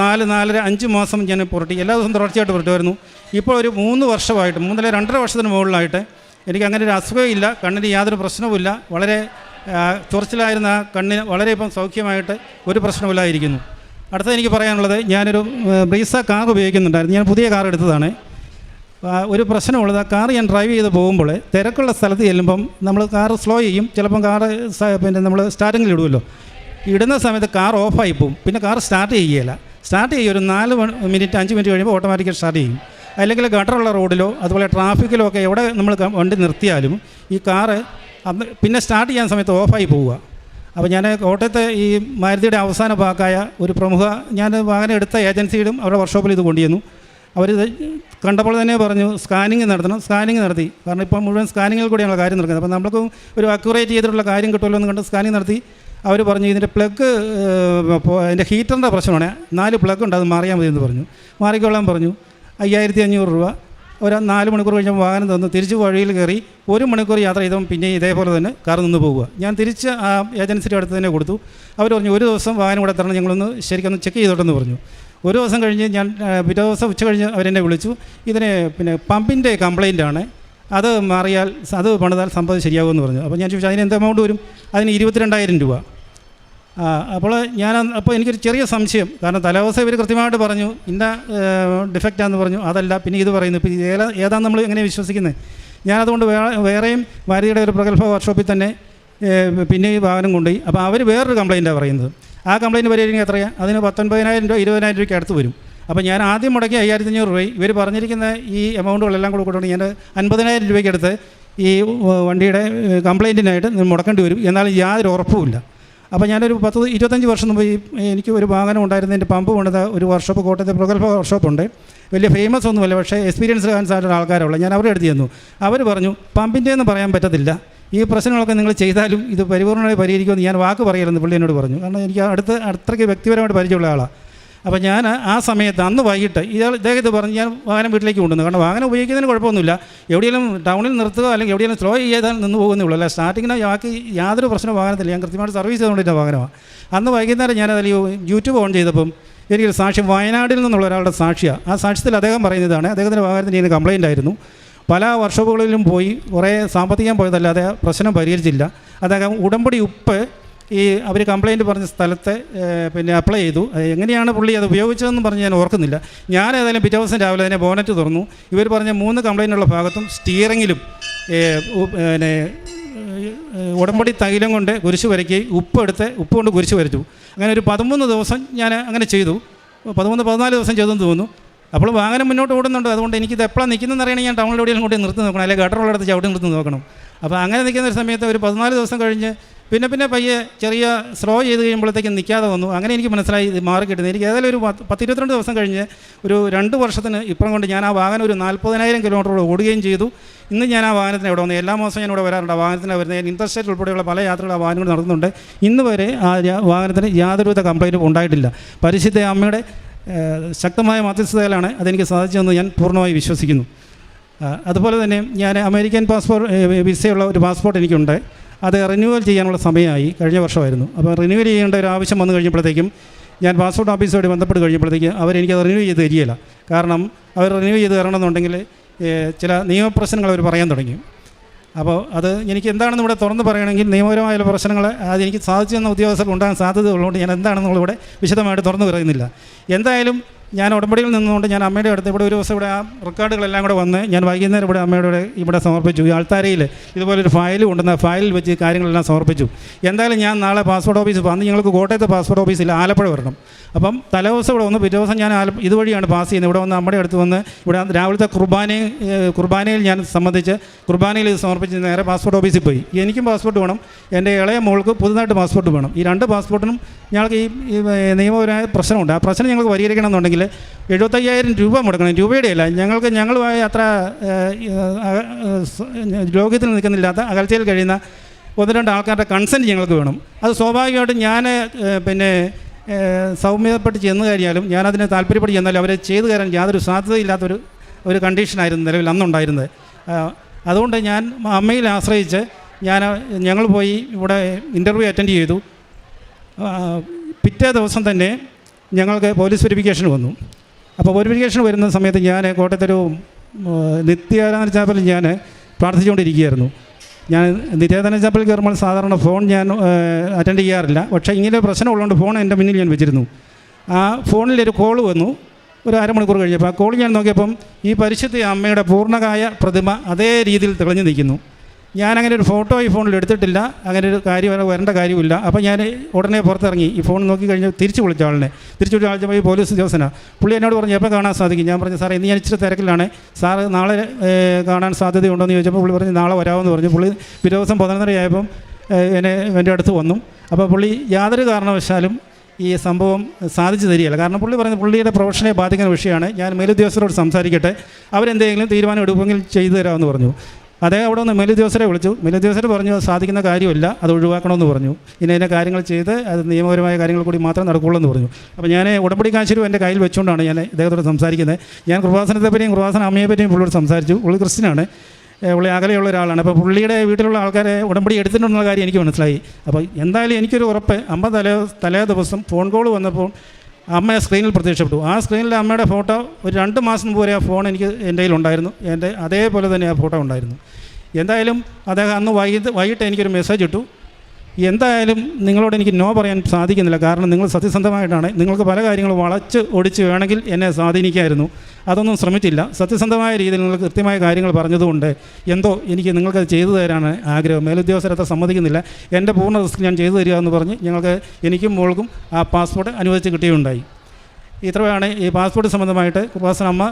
നാല് നാലര അഞ്ച് മാസം ഞാൻ പുരട്ടി. എല്ലാ ദിവസവും തുടർച്ചയായിട്ട് പുരട്ടുമായിരുന്നു. ഇപ്പോൾ ഒരു മൂന്ന് വർഷമായിട്ട് മൂന്നര രണ്ടര വർഷത്തിന് മുകളിലായിട്ട് എനിക്ക് അങ്ങനെ ഒരു അസുഖമില്ല. കണ്ണിന് യാതൊരു പ്രശ്നവുമില്ല. വളരെ ചൊറിച്ചിലായിരുന്ന കണ്ണിന് വളരെ ഇപ്പം സൗഖ്യമായിട്ട് ഒരു പ്രശ്നമില്ലാതിരിക്കുന്നു അടുത്തത് എനിക്ക് പറയാനുള്ളത് ഞാനൊരു ബ്രീസ കാർ ഉപയോഗിക്കുന്നുണ്ടായിരുന്നു. ഞാൻ പുതിയ കാർ എടുത്തതാണ്. ഒരു പ്രശ്നമുള്ളത് ആ കാർ ഞാൻ ഡ്രൈവ് ചെയ്ത് പോകുമ്പോൾ തിരക്കുള്ള സ്ഥലത്ത് ചെല്ലുമ്പം നമ്മൾ കാർ സ്ലോ ചെയ്യും. ചിലപ്പം കാർ പിന്നെ നമ്മൾ സ്റ്റാർട്ടിങ്ങിൽ ഇടുമല്ലോ ഇടുന്ന സമയത്ത് കാർ ഓഫായി പോകും. പിന്നെ കാർ സ്റ്റാർട്ട് ചെയ്യുകയില്ല. സ്റ്റാർട്ട് ചെയ്യും ഒരു നാല് മിനിറ്റ് അഞ്ച് മിനിറ്റ് കഴിയുമ്പോൾ ഓട്ടോമാറ്റിക്കായി സ്റ്റാർട്ട് ചെയ്യും. അല്ലെങ്കിൽ ഗട്ടറുള്ള റോഡിലോ അതുപോലെ ട്രാഫിക്കിലോ ഒക്കെ എവിടെ നമ്മൾ വണ്ടി നിർത്തിയാലും ഈ കാറ് പിന്നെ സ്റ്റാർട്ട് ചെയ്യാൻ സമയത്ത് ഓഫായി പോവുക. അപ്പോൾ ഞാൻ കോട്ടയത്തെ ഈ മാരുതിയുടെ അവസാന ഭാഗമായ ഒരു പ്രമുഖ ഞാൻ വാഹനം എടുത്ത ഏജൻസിയിലും അവരുടെ വർക്ക്ഷോപ്പിൽ ഇത് കൊണ്ടുവന്നു അവരിത് കണ്ടപ്പോൾ തന്നെ പറഞ്ഞു സ്കാനിങ് നടത്തണം സ്കാനിങ് നടത്തി. കാരണം ഇപ്പോൾ മുഴുവൻ സ്കാനിങ്ങിൽ കൂടിയാണ് കാര്യം നടക്കുന്നത്. അപ്പോൾ നമ്മൾക്ക് ഒരു അക്യുറേറ്റ് ചെയ്തിട്ടുള്ള കാര്യം കിട്ടുമല്ലോ എന്ന് കണ്ട് സ്കാനിങ് നടത്തി. അവർ പറഞ്ഞു ഇതിന്റെ പ്ലഗ് അതിന്റെ ഹീറ്ററിന്റെ പ്രശ്നമാണ്. നാല് പ്ലഗ് ഉണ്ട് അത് മാറിയാൽ മതി എന്ന് പറഞ്ഞു. മാറിക്കൊള്ളാൻ പറഞ്ഞു അയ്യായിരത്തി അഞ്ഞൂറ് രൂപ. ഒരു നാല് മണിക്കൂർ കഴിഞ്ഞപ്പോൾ വാഹനം തന്നു. തിരിച്ച് വഴിയിൽ കയറി ഒരു മണിക്കൂർ യാത്ര ചെയ്തപ്പോൾ പിന്നെ ഇതേപോലെ തന്നെ കാർ നിന്ന് പോവുക ഞാൻ തിരിച്ച് ആ ഏജൻസിയുടെ അടുത്ത് തന്നെ കൊടുത്തു. അവർ പറഞ്ഞു ഒരു ദിവസം വാഹനം ഇവിടെ തരണം ഞങ്ങളൊന്ന് ശരിക്കൊന്ന് ചെക്ക് ചെയ്തോട്ടെന്ന് പറഞ്ഞു. ഒരു ദിവസം കഴിഞ്ഞ് ഞാൻ പിറ്റേ ദിവസം ഉച്ച കഴിഞ്ഞ് അവരെന്നെ വിളിച്ചു. ഇതിനെ പിന്നെ പമ്പിന്റെ കംപ്ലൈന്റ് ആണ്. അത് മാറിയാൽ അത് പണിതാൽ സംഭവം ശരിയാകുമെന്ന് പറഞ്ഞു. അപ്പോൾ ഞാൻ ചോദിച്ചു അതിന് എന്ത് എമൗണ്ട് വരും? അതിന് ഇരുപത്തിരണ്ടായിരം രൂപ. ആ, അപ്പോൾ ഞാൻ അപ്പോൾ എനിക്കൊരു ചെറിയ സംശയം. കാരണം തലേദിവസം ഇവർ കൃത്യമായിട്ട് പറഞ്ഞു ഇന്ന ഡിഫക്റ്റാന്ന് പറഞ്ഞു. അതല്ല പിന്നെ ഇത് പറയുന്നു. ഇപ്പോൾ ഏതാ ഏതാണ് നമ്മൾ എങ്ങനെ വിശ്വസിക്കുന്നത് ഞാനതുകൊണ്ട് വേറെ വേറെയും വാരിയുടെ ഒരു പ്രഗത്ഭ വർക്ക്ഷോപ്പിൽ തന്നെ പിന്നെ ഈ വാഹനം കൊണ്ടുപോയി. അപ്പോൾ അവർ വേറൊരു കംപ്ലയിന്റാണ് പറയുന്നത്. ആ കംപ്ലയിന്റ് പരിഹരിക്കുക എത്രയാണ് അതിന് പത്തൊൻപതിനായിരം രൂപ ഇരുപതിനായിരം രൂപയ്ക്ക് അടുത്ത് വരും. അപ്പോൾ ഞാൻ ആദ്യം മുടക്കി അയ്യായിരത്തി അഞ്ഞൂറ് രൂപ. ഇവർ പറഞ്ഞിരിക്കുന്ന ഈ എമൗണ്ടുകളെല്ലാം കൂടെ കൊടുക്കുകയാണെങ്കിൽ ഞാൻ അൻപതിനായിരം രൂപയ്ക്ക് അടുത്ത് ഈ വണ്ടിയുടെ കംപ്ലയിന്റിനായിട്ട് മുടക്കേണ്ടി വരും. എന്നാൽ യാതൊരു ഉറപ്പുമില്ല അപ്പോൾ ഞാനൊരു പത്ത് ഇരുപത്തഞ്ച് വർഷം മുമ്പ് ഈ എനിക്ക് ഒരു വാഹനം ഉണ്ടായിരുന്നു എന്റെ പമ്പ് കൊണ്ടത് ഒരു വർക്ക്ഷോപ്പ് കോട്ടയത്തെ പ്രഗത്ഭ വർക്ക്ഷോപ്പുണ്ട് വലിയ ഫേമസ് ഒന്നുമല്ല പക്ഷേ എക്സ്പീരിയൻസ് ആയിട്ടുള്ള ആൾക്കാരുള്ള. ഞാൻ അവരുടെ അടുത്ത് ചെന്നു. അവർ പറഞ്ഞു പമ്പിന്റെ എന്ന് പറയാൻ പറ്റത്തില്ല. ഈ പ്രശ്നങ്ങളൊക്കെ നിങ്ങൾ ചെയ്താലും ഇത് പരിപൂർണമായി പരിഹരിക്കുമെന്ന് ഞാൻ വാക്ക് പറയലെന്ന് പുള്ളി എന്നോട് പറഞ്ഞു. കാരണം എനിക്ക് അടുത്ത് അത്രയ്ക്ക് വ്യക്തിപരമായിട്ട് പരിചയമുള്ള ആളാണ് അപ്പോൾ ഞാൻ ആ സമയത്ത് അന്ന് വൈകിട്ട് ഇയാൾ ഇദ്ദേഹത്തെ പറഞ്ഞ് ഞാൻ വാഹനം വീട്ടിലേക്ക് കൊണ്ടുവന്നു. കാരണം വാഹനം ഉപയോഗിക്കുന്നതിന് കുഴപ്പമൊന്നുമില്ല. എവിടെയെങ്കിലും ടൗണിൽ നിർത്തുക അല്ലെങ്കിൽ എവിടെയെങ്കിലും സ്ലോ ചെയ്താൽ നിന്ന് പോകുന്നേ ഉള്ളൂ. അല്ല സ്റ്റാർട്ടിങ്ങിന് ബാക്കി യാതൊരു പ്രശ്നവും വാഹനത്തില്ല ഞാൻ കൃത്യമായിട്ട് സർവീസ് ചെയ്തുകൊണ്ടിരുന്ന വാഹനമാണ് അന്ന് വൈകുന്നേരം അതിൽ യൂട്യൂബ് ഓൺ ചെയ്തപ്പം എനിക്കൊരു സാക്ഷ്യം വയനാട്ടിൽ നിന്നുള്ള ഒരാളുടെ സാക്ഷിയാണ് ആ സാക്ഷ്യത്തിൽ അദ്ദേഹം പറയുന്നതാണ് അദ്ദേഹത്തിന്റെ വാഹനത്തിന് ഇതിന് കംപ്ലയിന്റ് ആയിരുന്നു. പല വർഷോപ്പുകളിലും പോയി കുറേ സാമ്പത്തികം പോയതല്ലാതെ പ്രശ്നം പരിഹരിച്ചില്ല. അദ്ദേഹം ഉടമ്പടി ഉപ്പ് ഈ അവർ കംപ്ലയിന്റ് പറഞ്ഞ സ്ഥലത്ത് പിന്നെ അപ്ലൈ ചെയ്തു. എങ്ങനെയാണ് പുള്ളി അത് ഉപയോഗിച്ചതെന്ന് പറഞ്ഞ് ഞാൻ ഓർക്കുന്നില്ല. ഞാൻ ഏതായാലും പിറ്റേ ദിവസം രാവിലെ അതിനെ ബോണറ്റ് തുറന്നു. ഇവർ പറഞ്ഞ മൂന്ന് കംപ്ലയിന്റുള്ള ഭാഗത്തും സ്റ്റിയറിങ്ങിലും പിന്നെ ഉടമ്പടി തൈലം കൊണ്ട് കുരിശ് വരയ്ക്കുകയും ഉപ്പ് എടുത്ത് ഉപ്പ് കൊണ്ട് കുരിശ് വരച്ചു. അങ്ങനെ ഒരു പതിമൂന്ന് ദിവസം ഞാൻ അങ്ങനെ ചെയ്തു. പതിമൂന്ന് പതിനാല് ദിവസം ചെയ്തെന്ന് തോന്നുന്നു. അപ്പോൾ വാഹനം മുന്നോട്ട് ഓടുന്നുണ്ട്. അതുകൊണ്ട് എനിക്കിത് എപ്പോഴാണ് നിൽക്കുന്നതെന്ന് അറിയണമെങ്കിൽ ഞാൻ ടൗണിൽ കൊണ്ട് നിർത്തി നോക്കണം. അല്ലെങ്കിൽ ഗട്ടറുള്ളിടത്ത് ചവിട്ടി നിർത്തി നോക്കണം. അപ്പോൾ അങ്ങനെ നിൽക്കുന്ന ഒരു സമയത്ത് ഒരു പതിനാല് ദിവസം കഴിഞ്ഞ് പിന്നെ പിന്നെ പയ്യെ ചെറിയ സ്ലോ ചെയ്ത് കഴിയുമ്പോഴത്തേക്കും നിൽക്കാതെ വന്നു. അങ്ങനെ എനിക്ക് മനസ്സിലായി ഇത് മാറി കിട്ടുന്നത് എനിക്ക് ഏതായാലും ഒരു പത്ത് പത്ത് ഇരുപത്തിരണ്ട് ദിവസം കഴിഞ്ഞ് ഒരു രണ്ട് വർഷത്തിന് ഇപ്പം കൊണ്ട് ഞാൻ ആ വാഹനം ഒരു നാൽപ്പതിനായിരം കിലോമീറ്ററോട് ഓടുകയും ചെയ്തു. ഇന്ന് ഞാൻ ആ വാഹനത്തിന് ഇവിടെ വന്നു? എല്ലാ മാസവും ഞാൻ ഇവിടെ വരാറുണ്ട്. ആ വാഹനത്തിന് വരുന്നത്. ഞാൻ ഇൻട്രസ്റ്റേറ്റ് ഉൾപ്പെടെയുള്ള പല യാത്രകൾ ആ വാഹനങ്ങൾ നടത്തുന്നുണ്ട്. ഇന്ന് വരെ ആ വാഹനത്തിന് യാതൊരുവിധ കംപ്ലൈന്റും ഉണ്ടായിട്ടില്ല. പരിശുദ്ധ അമ്മയുടെ ശക്തമായ മധ്യസ്ഥതയിലാണ് അതെനിക്ക് സാധിച്ചതെന്ന് ഞാൻ പൂർണമായി വിശ്വസിക്കുന്നു. അതുപോലെ തന്നെ ഞാൻ അമേരിക്കൻ പാസ്പോർട്ട് വിസയുള്ള ഒരു പാസ്പോർട്ട് എനിക്കുണ്ട്. അത് റിന്യൂവൽ ചെയ്യാനുള്ള സമയമായി. കഴിഞ്ഞ വർഷമായിരുന്നു. അപ്പോൾ റിന്യൂവൽ ചെയ്യേണ്ട ഒരു ആവശ്യം വന്നു കഴിഞ്ഞപ്പോഴത്തേക്കും ഞാൻ പാസ്പോർട്ട് ഓഫീസുമായിട്ട് ബന്ധപ്പെട്ട് കഴിഞ്ഞപ്പോഴത്തേക്ക് അവരെനിക്കത് റിന്യൂ ചെയ്ത് തരികയില്ല. കാരണം അവർ റിന്യൂ ചെയ്ത് തരണമെന്നുണ്ടെങ്കിൽ ചില നിയമപ്രശ്നങ്ങൾ അവർ പറയാൻ തുടങ്ങി. അപ്പോൾ അത് എനിക്ക് എന്താണെന്ന് ഇവിടെ തുറന്ന് പറയണമെങ്കിൽ നിയമപരമായ പ്രശ്നങ്ങൾ അതെനിക്ക് സാധിച്ചു തന്ന ഉദ്യോഗസ്ഥർക്ക് ഉണ്ടാകാൻ സാധ്യത ഉള്ളതുകൊണ്ട് ഞാൻ എന്താണെന്നുള്ളത് ഇവിടെ വിശദമായിട്ട് തുറന്നു പറയുന്നില്ല. എന്തായാലും ഞാൻ ഉടമ്പടിയിൽ നിന്നുകൊണ്ട് ഞാൻ അമ്മയുടെ അടുത്ത് ഇവിടെ ഒരു ദിവസം ഇവിടെ ആ റെക്കോർഡുകളെല്ലാം കൂടെ വന്ന് ഞാൻ വൈകുന്നേരം ഇവിടെ അമ്മയുടെ ഇവിടെ സമർപ്പിച്ചു. ഈ ആൾത്താരയിൽ ഇതുപോലൊരു ഫയൽ കൊണ്ടുവന്ന ഫയലിൽ വെച്ച് കാര്യങ്ങളെല്ലാം സമർപ്പിച്ചു. എന്തായാലും ഞാൻ നാളെ പാസ്പോർട്ട് ഓഫീസ് വന്ന് ഞങ്ങൾക്ക് കോട്ടയത്തെ പാസ്പോർട്ട് ഓഫീസിൽ ആലപ്പുഴ വരണം. അപ്പം തലേദിവസം ഇവിടെ വന്ന് പിറ്റേ ദിവസം ഞാൻ ആല ഇതുവഴിയാണ് പാസ് ചെയ്യുന്നത്. ഇവിടെ വന്ന് അമ്മയുടെ അടുത്ത് വന്ന് ഇവിടെ രാവിലത്തെ കുർബാന കുർബാനയിൽ ഞാൻ സംബന്ധിച്ച് കുർബാനയിൽ ഇത് സമർപ്പിച്ച് നേരെ പാസ്പോർട്ട് ഓഫീസിൽ പോയി. എനിക്കും പാസ്പോർട്ട് വേണം. എന്റെ ഇളയ മോൾക്ക് പുതുതായിട്ട് പാസ്പോർട്ട് വേണം. ഈ രണ്ട് പാസ്പോർട്ടിനും ഞങ്ങൾക്ക് ഈ നിയമപരമായ പ്രശ്നമുണ്ട്. ആ പ്രശ്നം ഞങ്ങൾക്ക് പരിഹരിക്കണം എന്നുണ്ടെങ്കിൽ എഴുപത്തയ്യായിരം രൂപ മുടക്കണം. രൂപയുടെ അല്ല ഞങ്ങൾക്ക് ഞങ്ങളുമായി അത്ര ലോകത്തിൽ നിൽക്കുന്നില്ലാത്ത അകൽച്ചയിൽ കഴിയുന്ന ഒന്ന് രണ്ട് ആൾക്കാരുടെ കൺസെന്റ് ഞങ്ങൾക്ക് വേണം. അത് സ്വാഭാവികമായിട്ടും ഞാൻ പിന്നെ സൗമ്യപ്പെട്ട് ചെന്ന് കഴിഞ്ഞാലും ഞാനതിനെ താല്പര്യപ്പെട്ട് ചെന്നാലും അവരെ ചെയ്തു കയറാൻ യാതൊരു സാധ്യതയില്ലാത്തൊരു ഒരു കണ്ടീഷനായിരുന്നു നിലവിൽ അന്നുണ്ടായിരുന്നത്. അതുകൊണ്ട് ഞാൻ അമ്മയിൽ ആശ്രയിച്ച് ഞാൻ ഞങ്ങൾ പോയി ഇവിടെ ഇന്റർവ്യൂ അറ്റൻഡ് ചെയ്തു. പിറ്റേ ദിവസം തന്നെ ഞങ്ങൾക്ക് പോലീസ് വെരിഫിക്കേഷൻ വന്നു. അപ്പോൾ വെരിഫിക്കേഷൻ വരുന്ന സമയത്ത് ഞാൻ കോട്ടയത്തൊരു നിത്യാരാധന ചാപ്പലിൽ ഞാൻ പ്രാർത്ഥിച്ചുകൊണ്ടിരിക്കുകയായിരുന്നു. ഞാൻ നിത്യാരാധന ചാപ്പലിൽ കയറുമ്പോൾ സാധാരണ ഫോൺ ഞാൻ അറ്റൻഡ് ചെയ്യാറില്ല. പക്ഷേ ഇങ്ങനെ പ്രശ്നമുള്ളതുകൊണ്ട് ഫോൺ എന്റെ മുന്നിൽ ഞാൻ വെച്ചിരുന്നു. ആ ഫോണിലൊരു കോൾ വന്നു. ഒരു അരമണിക്കൂർ കഴിഞ്ഞപ്പോൾ ആ കോൾ ഞാൻ നോക്കിയപ്പം ഈ പരിശുദ്ധ അമ്മയുടെ പൂർണകായ പ്രതിമ അതേ രീതിയിൽ തെളിഞ്ഞു നിൽക്കുന്നു. ഞാനങ്ങനെ ഒരു ഫോട്ടോ ഈ ഫോണിൽ എടുത്തിട്ടില്ല. അങ്ങനെ ഒരു കാര്യം വരെ വരേണ്ട കാര്യമില്ല അപ്പോൾ ഞാൻ ഉടനെ പുറത്തിറങ്ങി. ഈ ഫോൺ നോക്കി കഴിഞ്ഞ് തിരിച്ചു വിളിച്ച ആളിനെ. തിരിച്ചു വിളിച്ച ആൾ ഈ പോലീസ് ഉദ്യോഗസ്ഥനാണ് പുള്ളി എന്നോട് പറഞ്ഞു എപ്പോൾ കാണാൻ സാധിക്കും? ഞാൻ പറഞ്ഞു സാറേ ഇന്ന് ഞാൻ ഇച്ചിരി തിരക്കിലാണ്. സാറ് നാളെ കാണാൻ സാധ്യതയുണ്ടോ എന്ന് ചോദിച്ചപ്പോൾ പുള്ളി പറഞ്ഞു നാളെ വരാമെന്ന് പറഞ്ഞു. പുള്ളി പിറ്റേ ദിവസം പതിനൊന്നര ആയപ്പം ഏഹ്, എന്നെ എന്റെ അടുത്ത് വന്നു. അപ്പോൾ പുള്ളി യാതൊരു കാരണവശാലും ഈ സംഭവം സാധിച്ചു തരികയില്ല. കാരണം പുള്ളി പറയുന്നത് പുള്ളിയുടെ പ്രൊഫഷനെ ബാധിക്കുന്ന വിഷയമാണ്. ഞാൻ മേലുദ്യോഗസ്ഥരോട് സംസാരിക്കട്ടെ. അവരെന്തെങ്കിലും തീരുമാനം എടുക്കുമെങ്കിൽ ചെയ്തു തരാമെന്ന് പറഞ്ഞു. അദ്ദേഹം അവിടെ ഒന്ന് മേലുദ്യോഗസ്ഥരെ വിളിച്ചു. മേലുദ്യോഗസ്ഥർ പറഞ്ഞു സാധിക്കുന്ന കാര്യമില്ല അത് ഒഴിവാക്കണമെന്ന് പറഞ്ഞു. ഇനി അതിന്റെ കാര്യങ്ങൾ ചെയ്ത് അത് നിയമപരമായ കാര്യങ്ങൾ കൂടി മാത്രം നടക്കുള്ളൂ എന്ന് പറഞ്ഞു. അപ്പോൾ ഞാൻ ഉടമ്പടി കാശിരും എന്റെ കയ്യിൽ വെച്ചുകൊണ്ടാണ് ഞാൻ ഇദ്ദേഹത്തോട് സംസാരിക്കുന്നത്. ഞാൻ കൃപാസനത്തെ പറ്റിയും കൃപാസന അമ്മയെ പറ്റിയും പുള്ളിയോട് സംസാരിച്ചു. പുള്ളി ക്രിസ്ത്യനാണ്. പുള്ളി അകലെയുള്ള ഒരാളാണ്. അപ്പോൾ പുള്ളിയുടെ വീട്ടിലുള്ള ആൾക്കാരെ ഉടമ്പടി എടുത്തിട്ടുണ്ടെന്നുള്ള കാര്യം എനിക്ക് മനസ്സിലായി. അപ്പോൾ എന്തായാലും എനിക്കൊരു ഉറപ്പ്. അമ്മ തലേ തലേ ദിവസം ഫോൺ കോൾ വന്നപ്പോൾ അമ്മ സ്ക്രീനിൽ പ്രത്യക്ഷപ്പെട്ടു. ആ സ്ക്രീനിൽ അമ്മയുടെ ഫോട്ടോ ഒരു രണ്ട് മാസം മുമ്പ് വരെ ആ ഫോൺ എനിക്ക് എന്റെ കയ്യിലുണ്ടായിരുന്നു എന്റെ അതേപോലെ തന്നെ ആ ഫോട്ടോ ഉണ്ടായിരുന്നു. എന്തായാലും അദ്ദേഹം അന്ന് വൈകിട്ട് വൈകിട്ട് എനിക്കൊരു മെസ്സേജ് ഇട്ടു. എന്തായാലും നിങ്ങളോട് എനിക്ക് നോ പറയാൻ സാധിക്കുന്നില്ല. കാരണം നിങ്ങൾ സത്യസന്ധമായിട്ടാണ്. നിങ്ങൾക്ക് പല കാര്യങ്ങളും വളച്ച് ഒടിച്ച് വേണമെങ്കിൽ എന്നെ സ്വാധീനിക്കായിരുന്നു. അതൊന്നും ശ്രമിച്ചില്ല. സത്യസന്ധമായ രീതിയിൽ നിങ്ങൾ കൃത്യമായ കാര്യങ്ങൾ പറഞ്ഞതുകൊണ്ട് എന്തോ എനിക്ക് നിങ്ങൾക്കത് ചെയ്തു തരാനാണ് ആഗ്രഹം. മേലുദ്യോഗസ്ഥരത്തെ സമ്മതിക്കുന്നില്ല. എന്റെ പൂർണ റിസ്ക് ഞാൻ ചെയ്തു തരിക എന്ന് പറഞ്ഞ് ഞങ്ങൾക്ക് എനിക്കും മോൾക്കും ആ പാസ്പോർട്ട് അനുവദിച്ച് കിട്ടിയുണ്ടായി. ഇത്രയാണ് ഈ പാസ്പോർട്ട് സംബന്ധമായിട്ട് ഉപാസനമ്മ